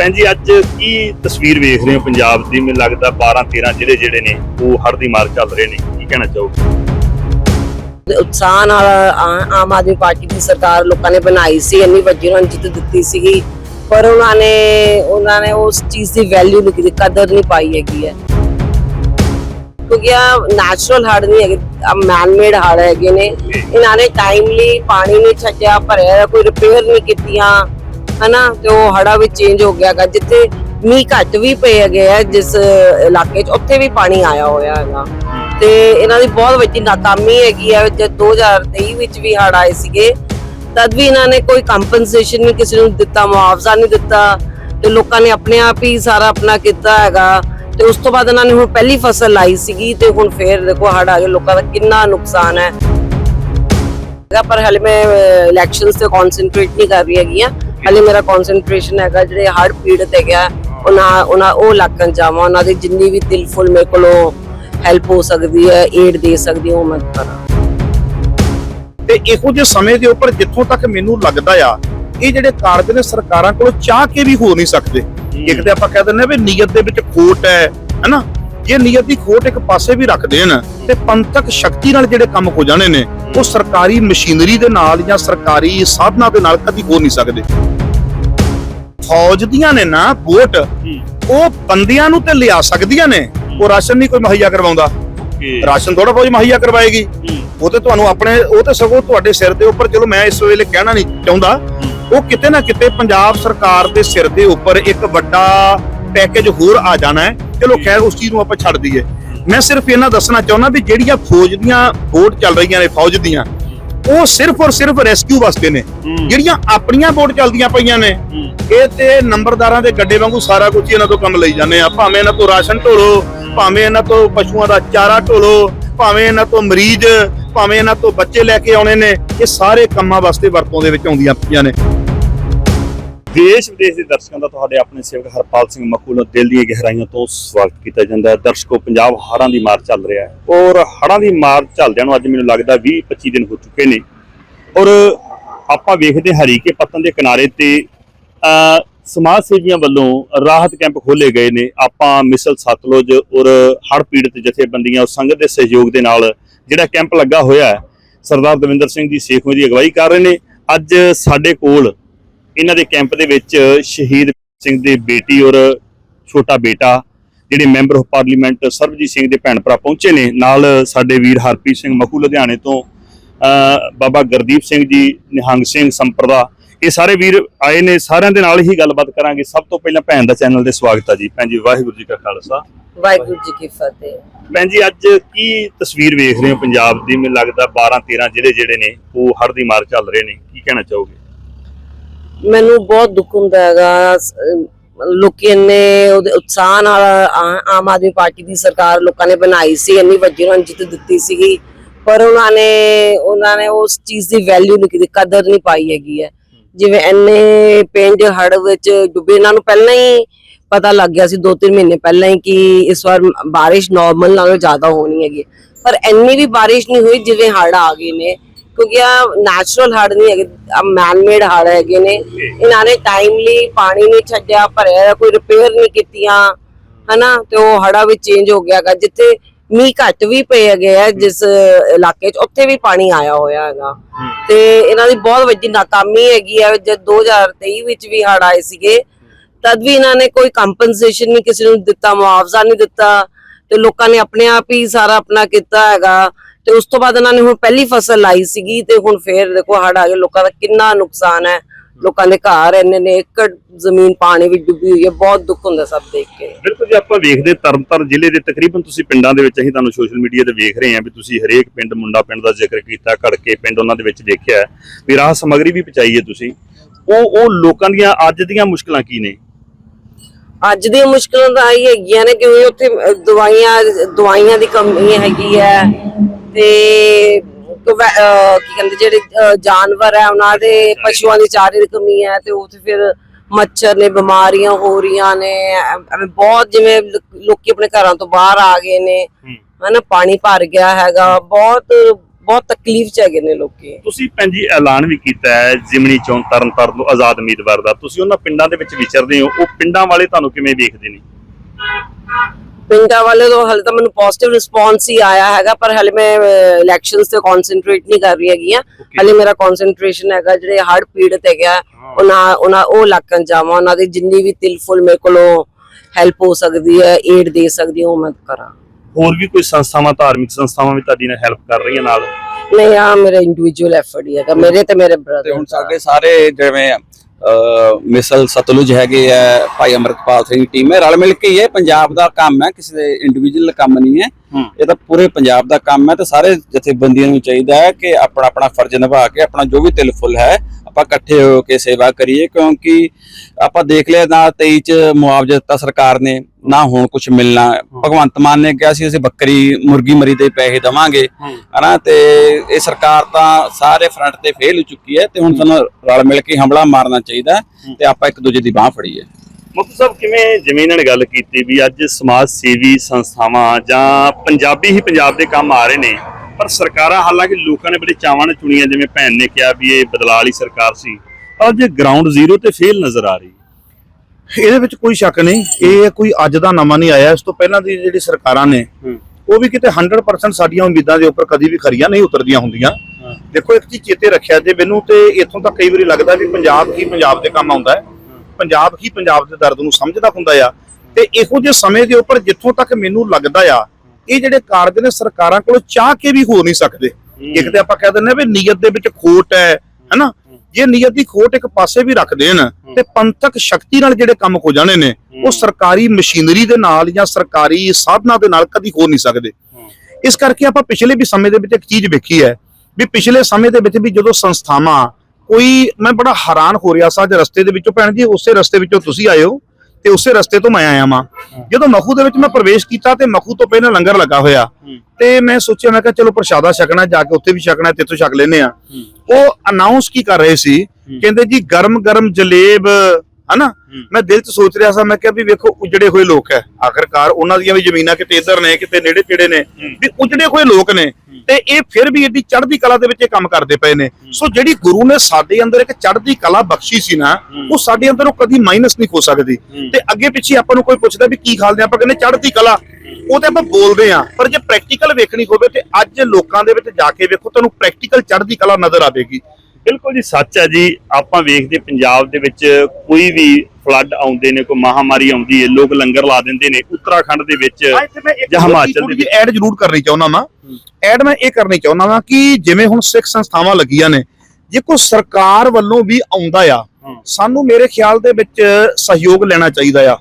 ਭੈਣ ਜੀ ਅੱਜ ਕੀ ਤਸਵੀਰ ਵੇਖ ਰਹੇ ਹੋ ਪੰਜਾਬ ਦੀ? ਮੈਨੂੰ ਲੱਗਦਾ 12 13 ਜਿਹੜੇ ਜਿਹੜੇ ਨੇ ਉਹ ਹੜ੍ਹ ਦੀ ਮਾਰ ਚੱਲ ਰਹੇ ਨੇ। ਕੀ ਕਹਿਣਾ ਚਾਹੋਗੇ? ਉਤਸ਼ਾਹ ਨਾਲ ਆਮ ਆਦਮੀ ਪਾਰਟੀ ਦੀ ਸਰਕਾਰ ਲੋਕਾਂ ਨੇ ਬਣਾਈ ਸੀ ਇੰਨੀ ਵੱਡੀ ਉਹਨਾਂ ਨੂੰ ਜਿੱਤ ਦਿੱਤੀ ਸੀਗੀ ਪਰ ਉਹਨਾਂ ਨੇ ਉਹਨਾਂ ਨੇ ਉਸ ਚੀਜ਼ ਦੀ ਵੈਲਿਊ ਨਹੀਂ ਕੀਤੀ ਕਦਰ ਨਹੀਂ ਪਾਈ ਹੈਗੀ ਹੈ। ਕਿਉਂਕਿ ਆ ਨੈਚੁਰਲ ਹੜ ਨਹੀਂ ਹੈਗੇ ਆ ਮੈਨ ਮੇਡ ਹੜ ਹੈਗੇ ਨੇ। ਇਹਨਾਂ ਨੇ ਟਾਈਮਲੀ ਪਾਣੀ ਨਹੀਂ ਛੱਡਿਆ ਭਰਿਆ ਕੋਈ ਰਿਪੇਅਰ ਨਹੀਂ ਕੀਤੀਆਂ। ਹਨਾ, ਤੇ ਉਹ ਹੜਾ ਵੀ ਚੇਂਜ ਹੋ ਗਿਆਗਾ, ਜਿੱਥੇ ਮੀਂਹ ਘੱਟ ਵੀ ਪਏ ਹੈਗੇ ਆ ਜਿਸ ਇਲਾਕੇ 'ਚ, ਉੱਥੇ ਵੀ ਪਾਣੀ ਆਇਆ ਹੋਇਆ ਹੈਗਾ। ਤੇ ਇਹਨਾਂ ਦੀ ਬਹੁਤ ਵੱਡੀ ਨਾਕਾਮੀ ਹੈਗੀ ਹੈ ਜਦ 2023 ਵਿੱਚ ਵੀ ਹੜ ਆਏ ਸੀਗੇ। ਤਦ ਵੀ ਇਹਨਾਂ ਨੇ ਕੋਈ ਕੰਪਨਸੇਸ਼ਨ ਨਹੀਂ, ਕਿਸੇ ਨੂੰ ਦਿੱਤਾ, ਮੁਆਵਜ਼ਾ ਨਹੀਂ ਦਿੱਤਾ। ਤੇ ਲੋਕਾਂ ਨੇ ਆਪਣੇ ਆਪ ਹੀ ਸਾਰਾ ਆਪਣਾ ਕੀਤਾ ਹੈਗਾ। ਤੇ ਉਸ ਤੋਂ ਬਾਅਦ ਇਹਨਾਂ ਨੇ ਹੁਣ ਪਹਿਲੀ ਫਸਲ ਲਾਈ ਸੀਗੀ, ਤੇ ਹੁਣ ਫੇਰ ਦੇਖੋ ਹੜ ਆ ਗਏ, ਲੋਕਾਂ ਦਾ ਕਿੰਨਾ ਨੁਕਸਾਨ ਹੈ। ਹੈਗਾ, ਪਰ ਹਲੇ ਮੈਂ ਇਲੈਕਸ਼ਨਸ ਤੇ ਕਨਸੈਂਟਰੇਟ ਨਹੀਂ ਕਰ ਰਹੀ ਹੈਗੀ ਆ। ਹਲੇ ਮੇਰਾ ਕਨਸੈਂਟਰੇਸ਼ਨ ਹੈਗਾ ਜਿਹੜੇ ਹੜ ਪੀੜਤ ਹੈਗਾ ਉਹਨਾਂ ਉਹਨਾਂ ਉਹ ਇਲਾਕਿਆਂ 'ਚ ਜਾਵਾਂ ਉਹਨਾਂ ਦੀ ਜਿੰਨੀ ਵੀ ਦਿਲ ਫੁੱਲ ਮੇਰੇ ਕੋਲੋਂ ਹੈਲਪ ਹੋ ਸਕਦੀ ਹੈ ਏਡ ਦੇ ਸਕਦੀ ਹਾਂ ਉਹ ਮੈਂ ਕਰਾਂ। ਤੇ ਇਹੋ ਜਿਹੇ ਸਮੇਂ ਦੇ ਉੱਪਰ ਜਿੱਥੋਂ ਤੱਕ ਮੈਨੂੰ ਲੱਗਦਾ ਆ ਇਹ ਜਿਹੜੇ ਕਾਰਜ ਨੇ ਸਰਕਾਰਾਂ ਕੋਲੋਂ ਚਾਹ ਕੇ ਵੀ ਹੋ ਨਹੀਂ ਸਕਦੇ। ਇੱਕ ਤੇ ਆਪਾਂ ਕਹਿ ਦਿੰਦੇ ਆ ਵੀ ਨੀਅਤ ਦੇ ਵਿੱਚ ਖੋਟ ਹੈ ਹੈਨਾ? ਜੇ ਨੀਅਤ ਦੀ ਖੋਟ ਇੱਕ ਪਾਸੇ ਵੀ ਰੱਖ ਦੇਣ ਤੇ ਪੰਥਕ ਸ਼ਕਤੀ ਨਾਲ ਜਿਹੜੇ ਕੰਮ ਹੋ ਜਾਣੇ ਨੇ ਉਹ ਸਰਕਾਰੀ ਮਸ਼ੀਨਰੀ ਦੇ ਨਾਲ ਜਾਂ ਸਰਕਾਰੀ ਸਾਧਨਾਂ ਦੇ ਨਾਲ ਕਦੀ ਹੋ ਨਹੀਂ ਸਕਦੇ। ਫੌਜ ਦੀਆਂ ਨੇ ਨਾ ਵੋਟ ਉਹ ਬੰਦਿਆਂ ਨੂੰ ਤੇ ਲਿਆ ਸਕਦੀਆਂ ਨੇ। ਉਹ ਰਾਸ਼ਨ ਨਹੀਂ ਕੋਈ ਮੁਹੱਈਆ ਕਰਵਾਉਂਦਾ। ਰਾਸ਼ਨ ਥੋੜਾ ਫੌਜ ਮੁਹੱਈਆ ਕਰਵਾਏਗੀ। ਉਹ ਤੇ ਤੁਹਾਨੂੰ ਆਪਣੇ ਉਹ ਤੇ ਸਗੋਂ ਤੁਹਾਡੇ ਸਿਰ ਦੇ ਉੱਪਰ ਚਲੋ ਮੈਂ ਇਸ ਵੇਲੇ ਕਹਿਣਾ ਨਹੀਂ ਚਾਹੁੰਦਾ। ਉਹ ਕਿਤੇ ਨਾ ਕਿਤੇ ਪੰਜਾਬ ਸਰਕਾਰ ਦੇ ਸਿਰ ਦੇ ਉੱਪਰ ਇੱਕ ਵੱਡਾ ਪੈਕੇਜ ਹੋਰ ਆ ਜਾਣਾ ਹੈ। ਚਲੋ ਖੈਰ ਉਸ ਚੀਜ਼ ਨੂੰ ਆਪਾਂ ਛੱਡ ਦਈਏ। ਮੈਂ ਸਿਰਫ ਇਹਨਾਂ ਦੱਸਣਾ ਚਾਹੁੰਦਾ ਵੀ ਜਿਹੜੀਆਂ ਫੌਜ ਦੀਆਂ ਵੋਟ ਚੱਲ ਰਹੀਆਂ ਨੇ ਫੌਜ ਦੀਆਂ ਉਹ ਸਿਰਫ ਔਰ ਸਿਰਫ ਰੈਸਕਿਊ ਵਾਸਤੇ ਨੇ। ਜਿਹੜੀਆਂ ਆਪਣੀਆਂ ਵੋਟ ਚੱਲਦੀਆਂ ਪਈਆਂ ਨੇ ਇਹ ਤੇ ਨੰਬਰਦਾਰਾਂ ਦੇ ਗੱਡੇ ਵਾਂਗੂ ਸਾਰਾ ਕੁਝ ਇਹਨਾਂ ਤੋਂ ਕੰਮ ਲਈ ਜਾਂਦੇ ਆ। ਭਾਵੇਂ ਇਹਨਾਂ ਤੋਂ ਰਾਸ਼ਨ ਢੋਲੋ ਭਾਵੇਂ ਇਹਨਾਂ ਤੋਂ ਪਸ਼ੂਆਂ ਦਾ ਚਾਰਾ ਢੋਲੋ ਭਾਵੇਂ ਇਹਨਾਂ ਤੋਂ ਮਰੀਜ਼ ਭਾਵੇਂ ਇਹਨਾਂ ਤੋਂ ਬੱਚੇ ਲੈ ਕੇ ਆਉਣੇ ਨੇ ਇਹ ਸਾਰੇ ਕੰਮਾਂ ਵਾਸਤੇ ਵਰਤੋਂ ਦੇ ਵਿੱਚ ਆਉਂਦੀਆਂ ਪਈਆਂ ਨੇ। ਦੇਸ਼ ਵਿਦੇਸ਼ ਦੇ ਦਰਸ਼ਕਾਂ ਦਾ ਤੁਹਾਡੇ ਆਪਣੇ ਸੇਵਕ ਹਰਪਾਲ ਸਿੰਘ ਮੱਕੂ ਨੂੰ ਦਿਲ ਦੀਆਂ ਗਹਿਰਾਈਆਂ ਤੋਂ ਸਵਾਗਤ ਕੀਤਾ ਜਾਂਦਾ ਹੈ। ਦਰਸ਼ਕੋ, ਪੰਜਾਬ ਹੜ੍ਹਾਂ ਦੀ ਮਾਰ ਚੱਲ ਰਿਹਾ ਹੈ ਔਰ ਹੜ੍ਹਾਂ ਦੀ ਮਾਰ ਚੱਲਦਿਆਂ ਨੂੰ ਅੱਜ ਮੈਨੂੰ ਲੱਗਦਾ 20 25 ਦਿਨ ਹੋ ਚੁੱਕੇ ਨੇ। ਔਰ ਆਪਾਂ ਵੇਖਦੇ ਹਰੀਕੇ ਪੱਤਨ ਦੇ ਕਿਨਾਰੇ ਤੇ ਸਮਾਜ ਸੇਵੀਆਂ ਵੱਲੋਂ ਰਾਹਤ ਕੈਂਪ ਖੋਲੇ ਗਏ ਨੇ। ਆਪਾਂ ਮਿਸਲ ਸਤਲੁਜ ਔਰ ਹੜ੍ਹ ਪੀੜਤ ਜਥੇਬੰਦੀਆਂ ਔਰ ਸੰਗਤ ਦੇ ਸਹਿਯੋਗ ਦੇ ਨਾਲ ਜਿਹੜਾ ਕੈਂਪ ਲੱਗਾ ਹੋਇਆ ਹੈ, ਸਰਦਾਰ ਦਵਿੰਦਰ ਸਿੰਘ ਜੀ ਸੇਖੋਂ ਦੀ ਅਗਵਾਈ ਕਰ ਰਹੇ ਨੇ। ਅੱਜ ਸਾਡੇ ਕੋਲ ਇਹਨਾਂ ਦੇ ਕੈਂਪ ਦੇ ਵਿੱਚ ਸ਼ਹੀਦ ਸਿੰਘ ਦੇ ਬੇਟੀ ਔਰ ਛੋਟਾ ਬੇਟਾ ਜਿਹੜੇ member of parliament Sarabjit Singh ਦੇ ਭੈਣ ਭਰਾ ਪਹੁੰਚੇ ਨੇ। ਨਾਲ ਸਾਡੇ ਵੀਰ ਹਰਪ੍ਰੀਤ ਸਿੰਘ ਮਖੂ ਲੁਧਿਆਣੇ ਤੋਂ ਬਾਬਾ ਗੁਰਦੀਪ ਸਿੰਘ ਜੀ ਨਿਹੰਗ ਸਿੰਘ ਸੰਪਰਦਾ ਇਹ ਸਾਰੇ ਵੀਰ ਆਏ ਨੇ। ਸਾਰਿਆਂ ਦੇ ਨਾਲ ਹੀ ਗੱਲਬਾਤ ਕਰਾਂਗੇ। ਸਭ ਤੋਂ ਪਹਿਲਾਂ ਭੈਣ ਦਾ ਚੈਨਲ ਤੇ ਸਵਾਗਤ ਹੈ ਜੀ। ਭੈਣ ਜੀ ਵਾਹਿਗੁਰੂ ਜੀ ਕਾ ਖਾਲਸਾ। ਵਾਹਿਗੁਰੂ ਜੀ ਕੀ ਫਤਿਹ। ਭੈਣ ਜੀ ਅੱਜ ਕੀ ਤਸਵੀਰ ਵੇਖ ਰਹੇ ਹੋ ਪੰਜਾਬ ਦੀ? ਮੈਨੂੰ ਲੱਗਦਾ 12 13 ਜਿਹੜੇ ਜਿਹੜੇ ਨੇ ਉਹ ਹੜ੍ਹ ਦੀ ਮਾਰ ਚੱਲ ਰਹੇ ਨੇ। ਕੀ ਕਹਿਣਾ ਚਾਹੋਗੇ? ਮੈਨੂੰ ਬਹੁਤ ਦੁੱਖ ਹੁੰਦਾ ਹੈਗਾ ਲੋਕੀ ਇੰਨੇ ਉਹਦੇ ਉਤਸ਼ਾਹ ਨਾਲ ਆਮ ਆਦਮੀ ਪਾਰਟੀ ਦੀ ਸਰਕਾਰ ਲੋਕਾਂ ਨੇ ਬਣਾਈ ਸੀ, ਇੰਨੀ ਵੱਡੀ ਉਹਨਾਂ ਦਿੱਤੀ ਸੀਗੀ, ਪਰ ਉਹਨਾਂ ਨੇ ਉਹਨਾਂ ਨੇ ਉਸ ਚੀਜ਼ ਦੀ ਵੈਲਿਊ ਨਹੀਂ ਕੀਤੀ, ਕਦਰ ਨਹੀਂ ਪਾਈ ਹੈਗੀ ਹੈ। ਜਿਵੇਂ ਇੰਨੇ ਪਿੰਡ ਹੜ ਵਿੱਚ ਡੁੱਬੇ, ਇਹਨਾਂ ਨੂੰ ਪਹਿਲਾਂ ਹੀ ਪਤਾ ਲੱਗ ਗਿਆ ਸੀ 2-3 ਮਹੀਨੇ ਪਹਿਲਾਂ ਹੀ ਕਿ ਇਸ ਵਾਰ ਬਾਰਿਸ਼ ਨਾਰਮਲ ਨਾਲੋਂ ਜ਼ਿਆਦਾ ਹੋਣੀ ਹੈਗੀ ਪਰ ਇੰਨੀ ਵੀ ਬਾਰਿਸ਼ ਨਹੀਂ ਹੋਈ ਜਿਵੇਂ ਹੜ ਆ ਗਏ ਨੇ ਕਿਉਂਕਿ ਆ ਨੈਚੁਰਲ ਹੜ ਨਹੀਂ ਹੈਗੇ ਆ ਮੈਨ ਮੇਡ ਹੜ ਹੈਗੇ ਨੇ। ਇਹਨਾਂ ਨੇ ਟਾਈਮਲੀ ਪਾਣੀ ਨਹੀਂ ਛੱਡਿਆ ਭਰਿਆ ਕੋਈ ਰਿਪੇਅਰ ਨਹੀਂ ਕੀਤੀਆਂ ਹਨਾ? ਤੇ ਉਹ ਹੜਾ ਵੀ ਚੇਂਜ ਹੋ ਗਿਆਗਾ ਜਿੱਥੇ ਮੀਂਹ ਘੱਟ ਵੀ ਪਏ ਹੈਗੇ ਆ ਜਿਸ ਇਲਾਕੇ 'ਚ ਉੱਥੇ ਵੀ ਪਾਣੀ ਆਇਆ ਹੋਇਆ ਹੈਗਾ। ਤੇ ਇਹਨਾਂ ਦੀ ਬਹੁਤ ਵੱਡੀ ਨਾਕਾਮੀ ਹੈਗੀ ਹੈ ਜਦ 2023 ਵਿੱਚ ਵੀ ਹੜ ਆਏ ਸੀਗੇ ਤਦ ਵੀ ਇਹਨਾਂ ਨੇ ਕੋਈ ਕੰਪਨਸੇਸ਼ਨ ਨਹੀਂ ਕਿਸੇ ਨੂੰ ਦਿੱਤਾ ਮੁਆਵਜ਼ਾ ਨਹੀਂ ਦਿੱਤਾ। ਤੇ ਲੋਕਾਂ ਨੇ ਆਪਣੇ ਆਪ ਹੀ ਸਾਰਾ ਆਪਣਾ ਕੀਤਾ ਹੈਗਾ। ਤੇ ਉਸ ਤੋਂ ਬਾਅਦ ਇਹਨਾਂ ਨੇ ਹੁਣ ਪਹਿਲੀ ਫਸਲ ਲਾਈ ਸੀਗੀ ਤੇ ਹੁਣ ਫੇਰ ਦੇਖੋ ਹੜ ਆ ਗਏ ਲੋਕਾਂ ਦਾ ਕਿੰਨਾ ਨੁਕਸਾਨ ਹੈ ਲੋਕਾਂ ਦੇ ਘਰ ਇੰਨੇ ਨੇ ਏਕੜ ਜ਼ਮੀਨ ਪਾਣੀ ਵਿੱਚ ਡੁੱਬੀ ਹੋਈ ਹੈ ਬਹੁਤ ਦੁੱਖ ਹੁੰਦਾ ਸਭ ਦੇਖ ਕੇ। ਬਿਲਕੁਲ ਜੀ ਆਪਾਂ ਵੇਖਦੇ ਤਰਨਤਾਰਨ ਜ਼ਿਲ੍ਹੇ ਦੇ ਤਕਰੀਬਨ ਤੁਸੀਂ ਪਿੰਡਾਂ ਦੇ ਵਿੱਚ ਅਸੀਂ ਤੁਹਾਨੂੰ ਸੋਸ਼ਲ ਮੀਡੀਆ ਤੇ ਵੇਖ ਰਹੇ ਹਾਂ ਵੀ ਤੁਸੀਂ ਹਰੇਕ ਪਿੰਡ ਮੁੰਡਾ ਪਿੰਡ ਦਾ ਜ਼ਿਕਰ ਕੀਤਾ ਘੜਕੇ ਪਿੰਡ ਉਹਨਾਂ ਦੇ ਵਿੱਚ ਦੇਖਿਆ ਵੀ ਰਾਹ ਸਮਗਰੀ ਵੀ ਪਹੁੰਚਾਈ ਹੈ ਤੁਸੀਂ। ਉਹ ਉਹ ਲੋਕਾਂ ਦੀਆਂ ਅੱਜ ਦੀਆਂ ਮੁਸ਼ਕਲਾਂ ਕੀ ਨੇ? ਅੱਜ ਦੀਆਂ ਮੁਸ਼ਕਲਾਂ ਤਾਂ ਆਈ ਹੈਗੀਆਂ ਨੇ ਕਿਉਂਕਿ ਉੱਥੇ ਦਵਾਈਆਂ ਦਵਾਈਆਂ ਦੀ ਕਮੀ ਹੈਗੀ ਹੈ ਤੇ ਕ- ਕਹਿੰਦੇ ਜਿਹੜੇ ਜਾਨਵਰ ਹੈ ਉਹਨਾਂ ਦੇ ਪਸ਼ੂਆਂ ਦੀ ਚਾਰੇ ਦੀ ਕਮੀ ਹੈ ਤੇ ਉੱਥੇ ਫਿਰ ਮੱਛਰ ਨੇ ਬਿਮਾਰੀਆਂ ਹੋ ਰਹੀਆਂ ਨੇ ਬਹੁਤ ਜਿਵੇਂ ਲੋਕੀ ਆਪਣੇ ਘਰਾਂ ਤੋਂ ਬਾਹਰ ਆ ਗਏ ਨੇ। ਹਨਾ ਪਾਣੀ ਭਰ ਗਿਆ ਹੈਗਾ ਬਹੁਤ ਬਹੁਤ ਤਕਲੀਫ ਚ ਹੈਗੇ ਨੇ ਲੋਕੀ। ਤੁਸੀਂ ਭੈਣ ਜੀ ਐਲਾਨ ਵੀ ਕੀਤਾ ਹੈ ਜਿਮਨੀ ਤਰਨ ਤਾਰਨ ਤੋਂ ਆਜ਼ਾਦ ਉਮੀਦਵਾਰ ਦਾ। ਤੁਸੀਂ ਉਹਨਾਂ ਪਿੰਡਾਂ ਦੇ ਵਿੱਚ ਵਿਚਰਦੇ ਹੋ ਉਹ ਪਿੰਡਾਂ ਵਾਲੇ ਤੁਹਾਨੂੰ ਕਿਵੇਂ ਵੇਖਦੇ ਨੇ? ਪਿੰਡਾਂ ਵਾਲੇ ਤੋਂ ਹਲੇ ਤਾਂ ਮੈਨੂੰ ਪੋਜ਼ਿਟਿਵ ਰਿਸਪੌਂਸ ਹੀ ਆਇਆ ਹੈਗਾ ਪਰ ਹਲੇ ਮੈਂ ਇਲੈਕਸ਼ਨਸ ਤੇ ਕਨਸੈਂਟਰੇਟ ਨਹੀਂ ਕਰ ਰਹੀ ਹੈਗੀ ਆ. ਹਲੇ ਮੇਰਾ ਕਨਸੈਂਟਰੇਸ਼ਨ ਹੈਗਾ ਜਿਹੜੇ ਹੜ੍ਹ ਪੀੜਤ ਹੈਗੇ ਉਹਨਾਂ ਉਹਨਾਂ ਉਹ ਇਲਾਕਿਆਂ ਜਾਵਾਂ ਉਹਨਾਂ ਦੀ ਜਿੰਨੀ ਵੀ ਤਿਲ ਫੁੱਲ ਮੇਰੇ ਕੋਲੋਂ ਹੈਲਪ ਹੋ ਸਕਦੀ ਹੈ ਏਡ ਦੇ ਸਕਦੀ ਹਾਂ ਉਹ ਮੈਂ ਕਰਾਂ। ਹੋਰ ਵੀ ਕੋਈ ਸੰਸਥਾਵਾਂ ਧਾਰਮਿਕ ਸੰਸਥਾਵਾਂ ਵੀ ਤੁਹਾਡੀ ਨਾਲ ਹੈਲਪ ਕਰ ਰਹੀਆਂ ਨਾਲ? ਨਹੀਂ ਆ ਮੇਰਾ ਇੰਡੀਵਿਜੂਅਲ ਐਫਰਟ ਹੀ ਹੈਗਾ ਮੇਰੇ ਤੇ ਮੇਰੇ ਤੇ ਬ੍ਰਦਰ ਹੁਣ ਸਾਡੇ ਸਾਰੇ ਜਿਵੇਂ ਮਿਸਲ ਸਤਲੁਜ ਹੈਗੇ ਆ ਭਾਈ ਅਮਰਤਪਾਲ ਸਿੰਘ ਟੀਮ ਹੈ ਰਲ ਮਿਲ ਕੇ ਹੀ ਹੈ ਪੰਜਾਬ ਦਾ ਕੰਮ ਹੈ ਕਿਸੇ ਦੇ ਇੰਡੀਵਿਜੂਅਲ ਕੰਮ ਨਹੀਂ ਹੈ ਹੂੰ। ਇਹ ਤਾਂ ਪੂਰੇ ਪੰਜਾਬ ਦਾ ਕੰਮ ਹੈ ਤੇ ਸਾਰੇ ਜਥੇਬੰਦੀਆਂ ਨੂੰ ਚਾਹੀਦਾ ਹੈ ਕਿ ਆਪਣਾ ਆਪਣਾ ਫਰਜ਼ ਨਿਭਾ ਕੇ ਆਪਣਾ ਜੋ ਵੀ ਤਿਲ ਫੁੱਲ ਹੈ ਆਪਾਂ ਇਕੱਠੇ ਹੋ ਕੇ ਸੇਵਾ ਕਰੀਏ ਕਿਉਂਕਿ ਆਪਾਂ ਦੇਖ ਲਿਆ ਨਾ 23 ਚ ਮੁਆਵਜ਼ਾ ਦਿੱਤਾ ਸਰਕਾਰ ਨੇ ਨਾ ਹੁਣ ਕੁਝ ਮਿਲਣਾ। ਭਗਵੰਤ ਮਾਨ ਨੇ ਕਿਹਾ ਸੀ ਅਸੀਂ ਬੱਕਰੀ ਮੁਰਗੀ ਮਰੀ ਦੇ ਪੈਸੇ ਦਵਾਂਗੇ। ਹਨਾ ਤੇ ਇਹ ਸਰਕਾਰ ਤਾਂ ਸਾਰੇ ਫਰੰਟ ਤੇ ਫੇਲ ਹੋ ਚੁੱਕੀ ਹੈ ਤੇ ਹੁਣ ਸਾਨੂੰ ਰਲ ਮਿਲ ਕੇ ਹਮਲਾ ਮਾਰਨਾ ਚਾਹੀਦਾ ਤੇ ਆਪਾਂ ਇੱਕ ਦੂਜੇ ਦੀ ਬਾਹ ਫੜੀਏ। ਮੁਖਤ ਸਾਹਿਬ ਕਿਵੇਂ ਜਿਵੇਂ ਇਹਨਾਂ ਨੇ ਗੱਲ ਕੀਤੀ ਵੀ ਅੱਜ ਸਮਾਜ ਸੇਵੀ ਸੰਸਥਾਵਾਂ ਜਾਂ ਪੰਜਾਬੀ ਹੀ ਪੰਜਾਬ ਦੇ ਕੰਮ ਆ ਰਹੇ ਨੇ ਪਰ ਸਰਕਾਰਾਂ ਹਾਲਾਂਕਿ ਲੋਕਾਂ ਨੇ ਬੜੇ ਚਾਵਾਂ ਨਾਲ ਚੁਣੀਆਂ ਜਿਵੇਂ ਭੈਣ ਨੇ ਕਿਹਾ ਵੀ ਇਹ ਬਦਲਾਅ ਵਾਲੀ ਸਰਕਾਰ ਸੀ। ਅੱਜ ਗਰਾਊਂਡ ਜ਼ੀਰੋ ਤੇ ਫੇਲ ਨਜ਼ਰ ਆ ਰਹੀ ਇਹਦੇ ਵਿੱਚ ਕੋਈ ਸ਼ੱਕ ਨਹੀਂ ਇਹ ਕੋਈ ਅੱਜ ਦਾ ਨਵਾਂ ਨਹੀਂ ਆਇਆ। ਇਸ ਤੋਂ ਪਹਿਲਾਂ ਦੀ ਜਿਹੜੀ ਸਰਕਾਰਾਂ ਨੇ। ਉਹ ਵੀ ਕਿਤੇ 100% ਸਾਡੀਆਂ ਉਮੀਦਾਂ ਦੇ ਉੱਪਰ ਕਦੀ ਵੀ ਖਰੀਆਂ ਨਹੀਂ ਉਤਰਦੀਆਂ ਹੁੰਦੀਆਂ। ਦੇਖੋ ਇੱਕ ਚੀਜ਼ ਚੇਤੇ ਰੱਖਿਆ ਜੇ ਮੈਨੂੰ ਤੇ ਇੱਥੋਂ ਤੱਕ ਕਈ ਵਾਰੀ ਲੱਗਦਾ ਵੀ ਪੰਜਾਬ ਹੀ ਪੰਜਾਬ ਦੇ ਕੰਮ ਆਉਂਦਾ ਹੈ। ਪੰਜਾਬ ਹੀ ਪੰਜਾਬ ਦੇ ਦਰਦ ਨੂੰ ਸਮਝਦਾ ਹੁੰਦਾ ਆ। ਤੇ ਇਹੋ ਜਿਹੇ ਸਮੇਂ ਦੇ ਉੱਪਰ ਜਿੱਥੋਂ ਤੱਕ ਮੈਨੂੰ ਲੱਗਦਾ ਆ ਇਹ ਜਿਹੜੇ ਕਾਰਜ ਨੇ ਸਰਕਾਰਾਂ ਕੋਲ ਚਾਹ ਕੇ ਵੀ ਹੋ ਨਹੀਂ ਸਕਦੇ। ਇੱਕ ਤੇ ਆਪਾਂ ਕਹਿ ਦਿੰਦੇ ਆ ਵੀ ਨੀਅਤ ਦੇ ਵਿੱਚ ਖੋਟ ਹੈ ਹੈਨਾ? ਜੇ ਨੀਅਤ ਦੀ ਖੋਟ ਇੱਕ ਪਾਸੇ ਵੀ ਰੱਖ ਦੇਣ ਤੇ ਪੰਥਕ ਸ਼ਕਤੀ ਨਾਲ ਜਿਹੜੇ ਕੰਮ ਹੋ ਜਾਣੇ ਨੇ ਉਹ ਸਰਕਾਰੀ ਮਸ਼ੀਨਰੀ ਦੇ ਨਾਲ ਜਾਂ ਸਰਕਾਰੀ ਸਾਧਨਾਂ ਦੇ ਨਾਲ ਕਦੀ ਹੋ ਨਹੀਂ ਸਕਦੇ। ਇਸ ਕਰਕੇ ਆਪਾਂ ਪਿਛਲੇ ਵੀ ਸਮੇਂ ਦੇ ਵਿੱਚ ਇੱਕ ਚੀਜ਼ ਵੇਖੀ ਹੈ ਵੀ ਪਿਛਲੇ ਸਮੇਂ ਦੇ ਵਿੱਚ ਵੀ ਜਦੋਂ ਸੰਸਥਾਵਾਂ ਕੋਈ ਮੈਂ ਬੜਾ ਹੈਰਾਨ ਹੋ ਰਿਹਾ ਸਾਂ ਅੱਜ ਰਸਤੇ ਦੇ ਵਿੱਚੋਂ ਭੈਣ ਜੀ ਉਸੇ ਰਸਤੇ ਵਿੱਚੋਂ ਤੁਸੀਂ ਆਏ ਹੋ। ਤੇ ਉਸੇ ਰਸਤੇ ਤੋਂ ਮੈਂ ਆਇਆ ਵਾਂ। ਜਦੋਂ ਮਖੂ ਦੇ ਵਿੱਚ ਮੈਂ ਪ੍ਰਵੇਸ਼ ਕੀਤਾ ਤੇ ਮਖੂ ਤੋਂ ਪਹਿਲਾਂ ਲੰਗਰ ਲੱਗਾ ਹੋਇਆ। ਤੇ ਮੈਂ ਸੋਚਿਆ ਮੈਂ ਕਿਹਾ ਚਲੋ ਪ੍ਰਸ਼ਾਦਾ ਛਕਣਾ ਜਾ ਕੇ ਉੱਥੇ ਵੀ ਛਕਣਾ ਤੇ ਇੱਥੋਂ ਛਕ ਲੈਨੇ ਆ ਉਹ ਅਨਾਉਂਸ ਕੀ ਕਰ ਰਹੇ ਸੀ? ਕਹਿੰਦੇ ਜੀ ਗਰਮ ਗਰਮ ਜਲੇਬ ਹਨਾ? ਮੈਂ ਦਿਲ 'ਚ ਸੋਚ ਰਿਹਾ ਸਾਂ ਮੈਂ ਕਿਹਾ ਵੀ ਵੇਖੋ ਉਜੜੇ ਹੋਏ ਲੋਕ ਹੈ। ਆਖਰਕਾਰ ਉਹਨਾਂ ਦੀਆਂ ਵੀ ਜ਼ਮੀਨਾਂ ਕਿਤੇ ਇੱਧਰ ਨੇ ਕਿਤੇ ਨੇੜੇ ਤੇੜੇ ਨੇ ਵੀ ਉਜੜੇ ਹੋਏ ਲੋਕ ਨੇ। ਤੇ ਇਹ ਫਿਰ ਵੀ ਏਡੀ ਚੜ੍ਹਦੀ ਕਲਾ ਦੇ ਵਿੱਚ ਇਹ ਕੰਮ ਕਰਦੇ ਪਏ ਨੇ। ਸੋ ਜਿਹੜੀ ਗੁਰੂ ਨੇ ਸਾਡੇ ਅੰਦਰ ਇੱਕ ਚੜ੍ਹਦੀ ਕਲਾ ਬਖਸ਼ੀ ਸੀ ਨਾ ਉਹ ਸਾਡੇ ਅੰਦਰੋਂ ਕਦੀ ਮਾਈਨਸ ਨਹੀਂ ਹੋ ਸਕਦੀ। ਤੇ ਅੱਗੇ ਪਿੱਛੇ ਆਪਾਂ ਨੂੰ ਕੋਈ ਪੁੱਛਦਾ ਵੀ ਕੀ ਖਾਲਦੇ ਆਪਾਂ ਕਹਿੰਦੇ ਚੜ੍ਹਦੀ ਕਲਾ। ਉਹ ਤੇ ਆਪਾਂ ਬੋਲਦੇ ਆ ਪਰ ਜੇ ਪ੍ਰੈਕਟੀਕਲ ਵੇਖਣੀ ਹੋਵੇ ਤੇ ਅੱਜ ਲੋਕਾਂ ਦੇ ਵਿੱਚ ਜਾ ਕੇ ਵੇਖੋ ਤੁਹਾਨੂੰ ਪ੍ਰੈਕਟੀਕਲ ਚੜ੍ਹਦੀ ਕਲਾ ਨਜ਼ਰ ਆਵੇਗੀ। ਬਿਲਕੁਲ ਜੀ ਸੱਚ ਹੈ ਜੀ ਆਪਾਂ ਵੇਖਦੇ ਪੰਜਾਬ ਦੇ ਵਿੱਚ ਕੋਈ ਵੀ ਫਲੱਡ ਆਉਂਦੇ ਨੇ ਕੋਈ ਮਹਾਮਾਰੀ ਆਉਂਦੀ ਹੈ ਲੋਕ ਲੰਗਰ ਲਾ ਦਿੰਦੇ ਨੇ ਉੱਤਰਾਖੰਡ ਦੇ ਵਿੱਚ ਮੈਂ ਜਾਂ ਹਿਮਾਚਲ ਦੇ ਜਿਹੀ ਐਡ ਜ਼ਰੂਰ ਕਰਨੀ ਚਾਹੁੰਦਾ ਵਾਂ। ਐਡ ਮੈਂ ਇਹ ਕਰਨੀ ਚਾਹੁੰਦਾ ਵਾਂ ਕਿ ਜਿਵੇਂ ਹੁਣ ਸਿੱਖ ਸੰਸਥਾਵਾਂ ਲੱਗੀਆਂ ਨੇ ਜੇ ਕੋਈ ਸਰਕਾਰ ਵੱਲੋਂ ਵੀ ਆਉਂਦਾ ਆ ਸਾਨੂੰ ਮੇਰੇ ਖਿਆਲ ਦੇ ਵਿੱਚ ਸਹਿਯੋਗ ਲੈਣਾ ਚਾਹੀਦਾ ਆ।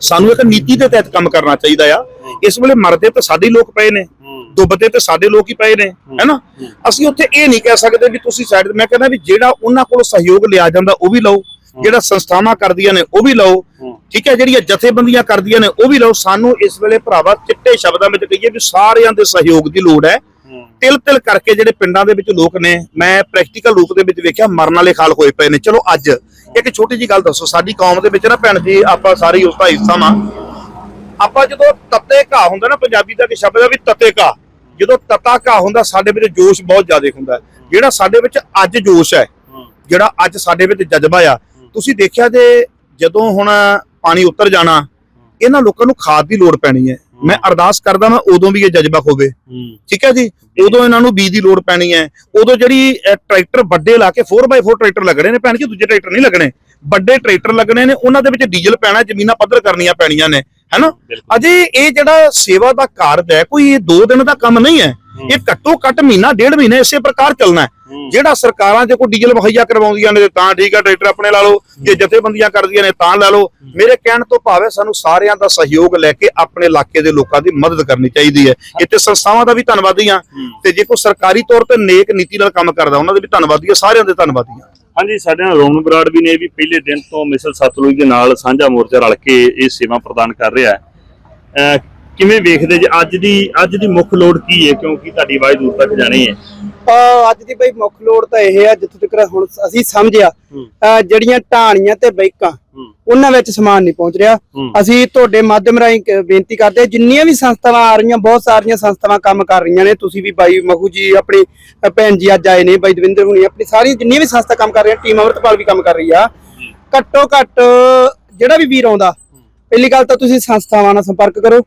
ਸਾਨੂੰ ਇੱਕ ਨੀਤੀ ਦੇ ਤਹਿਤ ਕੰਮ ਕਰਨਾ ਚਾਹੀਦਾ ਆ। ਇਸ ਵੇਲੇ ਮਰਦੇ ਤਾਂ ਸਾਡੇ ਲੋਕ ਪਏ ਨੇ। ਡੁੱਬਦੇ ਤੇ ਸਾਡੇ ਲੋਕ ਹੀ ਪਏ ਨੇ ਹੈਨਾ? ਅਸੀਂ ਉੱਥੇ ਇਹ ਨਹੀਂ ਕਹਿ ਸਕਦੇ ਵੀ ਤੁਸੀਂ ਸਾਈਡ ਮੈਂ ਕਹਿੰਦਾ ਵੀ ਜਿਹੜਾ ਉਹਨਾਂ ਕੋਲ ਸਹਿਯੋਗ ਲਿਆ ਜਾਂਦਾ ਉਹ ਵੀ ਲਓ। ਜਿਹੜਾ ਸੰਸਥਾਵਾਂ ਕਰਦੀਆਂ ਨੇ ਉਹ ਵੀ ਲਓ। ਠੀਕ ਹੈ ਜਿਹੜੀਆਂ ਜਥੇਬੰਦੀਆਂ ਕਰਦੀਆਂ ਨੇ ਉਹ ਵੀ ਲਓ। ਸਾਨੂੰ ਇਸ ਵੇਲੇ ਭਰਾਵਾ ਚਿੱਟੇ ਸ਼ਬਦਾਂ ਵਿੱਚ ਕਹੀਏ ਵੀ ਸਾਰਿਆਂ ਦੇ ਸਹਿਯੋਗ ਦੀ ਲੋੜ ਹੈ। ਤਿਲ ਤਿਲ ਕਰਕੇ ਜਿਹੜੇ ਪਿੰਡਾਂ ਦੇ ਵਿੱਚ ਲੋਕ ਨੇ ਮੈਂ ਪ੍ਰੈਕਟੀਕਲ ਰੂਪ ਦੇ ਵਿੱਚ ਵੇਖਿਆ ਮਰਨ ਵਾਲੇ ਖਾਲ ਹੋਏ ਪਏ ਨੇ। ਚਲੋ ਅੱਜ ਇੱਕ ਛੋਟੀ ਜੀ ਗੱਲ ਦੱਸੋ ਸਾਡੀ ਕੌਮ ਦੇ ਵਿੱਚ ਨਾ ਭੈਣ ਜੀ ਆਪਾਂ ਸਾਰੇ ਉਸ ਦਾ ਹਿੱਸਾ ਵਾਂ। ਆਪਾਂ ਜਦੋਂ ਤੱਤੇ ਘਾ ਹੁੰਦਾ ਨਾ ਪੰਜਾਬੀ ਦਾ ਇੱਕ ਸ਼ਬਦ ਹੈ ਵੀ ਤੱਤੇ ਘਾ ਜਦੋਂ ਤਤਾ ਘਾ ਹੁੰਦਾ ਸਾਡੇ ਵਿੱਚ ਜੋਸ਼ ਬਹੁਤ ਜ਼ਿਆਦਾ ਹੁੰਦਾ। ਜਿਹੜਾ ਸਾਡੇ ਵਿੱਚ ਅੱਜ ਜੋਸ਼ ਹੈ ਜਿਹੜਾ ਅੱਜ ਸਾਡੇ ਵਿੱਚ ਜਜ਼ਬਾ ਆ ਤੁਸੀਂ ਦੇਖਿਆ ਜੇ ਜਦੋਂ ਹੁਣ ਪਾਣੀ ਉਤਰ ਜਾਣਾ ਇਹਨਾਂ ਲੋਕਾਂ ਨੂੰ ਖਾਦ ਦੀ ਲੋੜ ਪੈਣੀ ਹੈ। ਮੈਂ ਅਰਦਾਸ ਕਰਦਾ ਮੈਂ ਉਦੋਂ ਵੀ ਇਹ ਜਜ਼ਬਾ ਹੋਵੇ ਠੀਕ ਹੈ ਜੀ? ਉਦੋਂ ਇਹਨਾਂ ਨੂੰ ਬੀਜ ਦੀ ਲੋੜ ਪੈਣੀ ਹੈ। ਉਦੋਂ ਜਿਹੜੀ ਟਰੈਕਟਰ ਵੱਡੇ ਲਾ ਕੇ 4x4 ਟਰੈਕਟਰ ਲੱਗਣੇ ਨੇ ਭੈਣ ਜੀ ਦੂਜੇ ਟਰੈਕਟਰ ਨਹੀਂ ਲੱਗਣੇ। ਵੱਡੇ ਟਰੈਕਟਰ ਲੱਗਣੇ ਨੇ ਉਹਨਾਂ ਦੇ ਵਿੱਚ ਡੀਜ਼ਲ ਪੈਣਾ ਜ਼ਮੀਨਾਂ ਪੱਧਰ ਕਰਨੀਆਂ ਪੈਣੀਆਂ ਨੇ। ਹੈਨਾ। ਅਜੇ ਇਹ ਜਿਹੜਾ ਸੇਵਾ ਦਾ ਕਾਰਜ ਹੈ ਕੋਈ ਇਹ ਦੋ ਦਿਨ ਦਾ ਕੰਮ ਨਹੀਂ ਹੈ। ਇਹ ਘੱਟੋ ਘੱਟ ਮਹੀਨਾ ਡੇਢ ਮਹੀਨੇ ਇਸੇ ਪ੍ਰਕਾਰ ਚੱਲਣਾ ਹੈ। ਜਿਹੜਾ ਸਰਕਾਰਾਂ ਜੇ ਕੋਈ ਡੀਜ਼ਲ ਮੁਹੱਈਆ ਕਰਵਾਉਂਦੀਆਂ ਨੇ ਤੇ ਠੀਕ ਆ ਟਰੈਕਟਰ ਆਪਣੇ ਲਾ ਲਓ। ਜੇ ਜਥੇਬੰਦੀਆਂ ਕਰਦੀਆਂ ਨੇ ਤਾਂ ਲੈ ਲਓ। ਮੇਰੇ ਕਹਿਣ ਤੋਂ ਭਾਵੇਂ ਸਾਨੂੰ ਸਾਰਿਆਂ ਦਾ ਸਹਿਯੋਗ ਲੈ ਕੇ ਆਪਣੇ ਇਲਾਕੇ ਦੇ ਲੋਕਾਂ ਦੀ ਮਦਦ ਕਰਨੀ ਚਾਹੀਦੀ ਹੈ। ਇੱਥੇ ਸੰਸਥਾਵਾਂ ਦਾ ਵੀ ਧੰਨਵਾਦੀ ਹਾਂ। ਤੇ ਜੇ ਕੋਈ ਸਰਕਾਰੀ ਤੌਰ ਤੇ ਨੇਕ ਨੀਤੀ ਨਾਲ ਕੰਮ ਕਰਦਾ ਉਹਨਾਂ ਦੇ ਵੀ ਧੰਨਵਾਦੀ ਹਾਂ ਸਾਰਿਆਂ ਦੇ ਧੰਨਵਾਦੀ ਹਾਂ। ਹਾਂਜੀ, ਸਾਡੇ ਨਾਲ ਰੋਮਨ ਬਰਾੜ ਵੀ ਨੇ ਵੀ ਪਹਿਲੇ ਦਿਨ ਤੋਂ ਮਿਸਲ ਸਤਲੁਜ ਦੇ ਨਾਲ ਸਾਂਝਾ ਮੋਰਚਾ ਰਲ ਕੇ ਇਹ ਸੇਵਾ ਪ੍ਰਦਾਨ ਕਰ ਰਿਹਾ ਹੈ। ਅਹ ਕਿਵੇਂ ਵੇਖਦੇ ਜੀ ਅੱਜ ਦੀ ਅੱਜ ਦੀ ਮੁੱਖ ਲੋੜ ਕੀ ਹੈ? ਕਿਉਂਕਿ ਤੁਹਾਡੀ ਆਵਾਜ਼ ਦੂਰ ਤੱਕ ਜਾਣੀ ਹੈ। ਅੱਜ ਦੀ ਬਈ ਮੁੱਖ ਲੋੜ ਤਾਂ ਇਹ ਆ ਜਿੱਥੇ ਤੱਕ ਹੁਣ ਅਸੀਂ ਸਮਝਿਆ ਜਿਹੜੀਆਂ ਢਾਣੀਆਂ ਤੇ ਬੈਕਾਂ ਹੂੰ। ਉਹਨਾਂ ਵਿੱਚ ਸਮਾਨ ਨਹੀਂ ਪਹੁੰਚ ਰਿਹਾ। ਅਸੀਂ ਤੁਹਾਡੇ ਮਾਧਿਅਮ ਰਾਹੀਂ ਬੇਨਤੀ ਕਰਦੇ ਹਾਂ ਜਿੰਨੀਆਂ ਵੀ ਸੰਸਥਾਵਾਂ ਆ ਰਹੀਆਂ ਬਹੁਤ ਸਾਰੀਆਂ ਸੰਸਥਾਵਾਂ ਕੰਮ ਕਰ ਰਹੀਆਂ ਨੇ। ਤੁਸੀਂ ਵੀ ਬਾਈ ਮਖੂ ਜੀ ਆਪਣੀ ਭੈਣ ਜੀ ਅੱਜ ਆਏ ਨੇ ਬਾਈ ਦਵਿੰਦਰ ਹੁਣੀ ਆਪਣੀ ਸਾਰੀਆਂ ਜਿੰਨੀਆਂ ਵੀ ਸੰਸਥਾ ਕੰਮ ਕਰ ਰਹੀਆਂ ਟੀਮ ਅਮਰਤਪਾਲ ਵੀ ਕੰਮ ਕਰ ਰਹੀ ਆ। ਘੱਟੋ ਘੱਟ ਜਿਹੜਾ ਵੀ ਵੀਰ ਆਉਂਦਾ ਪਹਿਲੀ ਗੱਲ ਤਾਂ ਤੁਸੀਂ ਸੰਸਥਾਵਾਂ ਨਾਲ ਸੰਪਰਕ ਕਰੋ।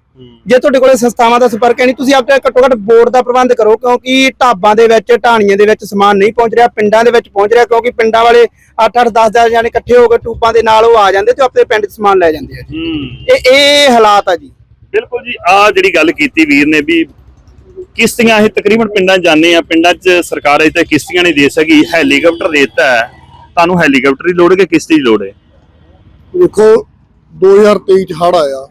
ਜੇ ਤੁਹਾਡੇ ਕੋਲੇ ਸੰਸਥਾਵਾਂ ਦਾ ਸੰਪਰਕ ਹੈ ਨਹੀਂ ਤੁਸੀਂ ਆਪਣੇ ਘੱਟੋ ਘੱਟ ਬੋਰਡ ਦਾ ਪ੍ਰਬੰਧ ਕਰੋ ਕਿਉਂਕਿ ਢਾਬਾਂ ਦੇ ਵਿੱਚ ਢਾਣੀਆਂ ਦੇ ਵਿੱਚ ਸਮਾਨ ਨਹੀਂ ਪਹੁੰਚ ਰਿਹਾ ਪਿੰਡਾਂ ਦੇ ਵਿੱਚ ਪਹੁੰਚ ਰਿਹਾ ਕਿਉਂਕਿ ਪਿੰਡਾਂ ਵਾਲੇ 8-8 10-10 ਜਾਣੇ ਇਕੱਠੇ ਹੋ ਕੇ ਟੂਪਾਂ ਦੇ ਨਾਲ ਉਹ ਆ ਜਾਂਦੇ ਤੇ ਆਪਣੇ ਪਿੰਡ 'ਚ ਸਮਾਨ ਲੈ ਜਾਂਦੇ ਆ ਇਹ ਇਹ ਹਾਲਾਤ ਆ ਜੀ। ਬਿਲਕੁਲ ਜੀ ਆ ਜਿਹੜੀ ਗੱਲ ਕੀਤੀ ਵੀਰ ਨੇ ਵੀ ਕਿਸ਼ਤੀਆਂ ਇਹ ਤਕਰੀਬਨ ਪਿੰਡਾਂ 'ਚ ਜਾਂਦੇ ਆ ਪਿੰਡਾਂ 'ਚ ਸਰਕਾਰ ਅਜੇ ਤੱਕ ਕਿਸ਼ਤੀਆਂ ਨਹੀਂ ਦੇ ਸਕੀ ਹੈਲੀਕਾਪਟਰ ਦੇਤਾ ਤੁਹਾਨੂੰ ਹੈਲੀਕਾਪਟਰ ਦੀ ਲੋੜ ਹੈ ਕਿ ਕਿਸ਼ਤੀ ਦੀ ਲੋੜ ਹੈ? ਦੇਖੋ 2023 ਚ ਹੜ ਆਇਆ।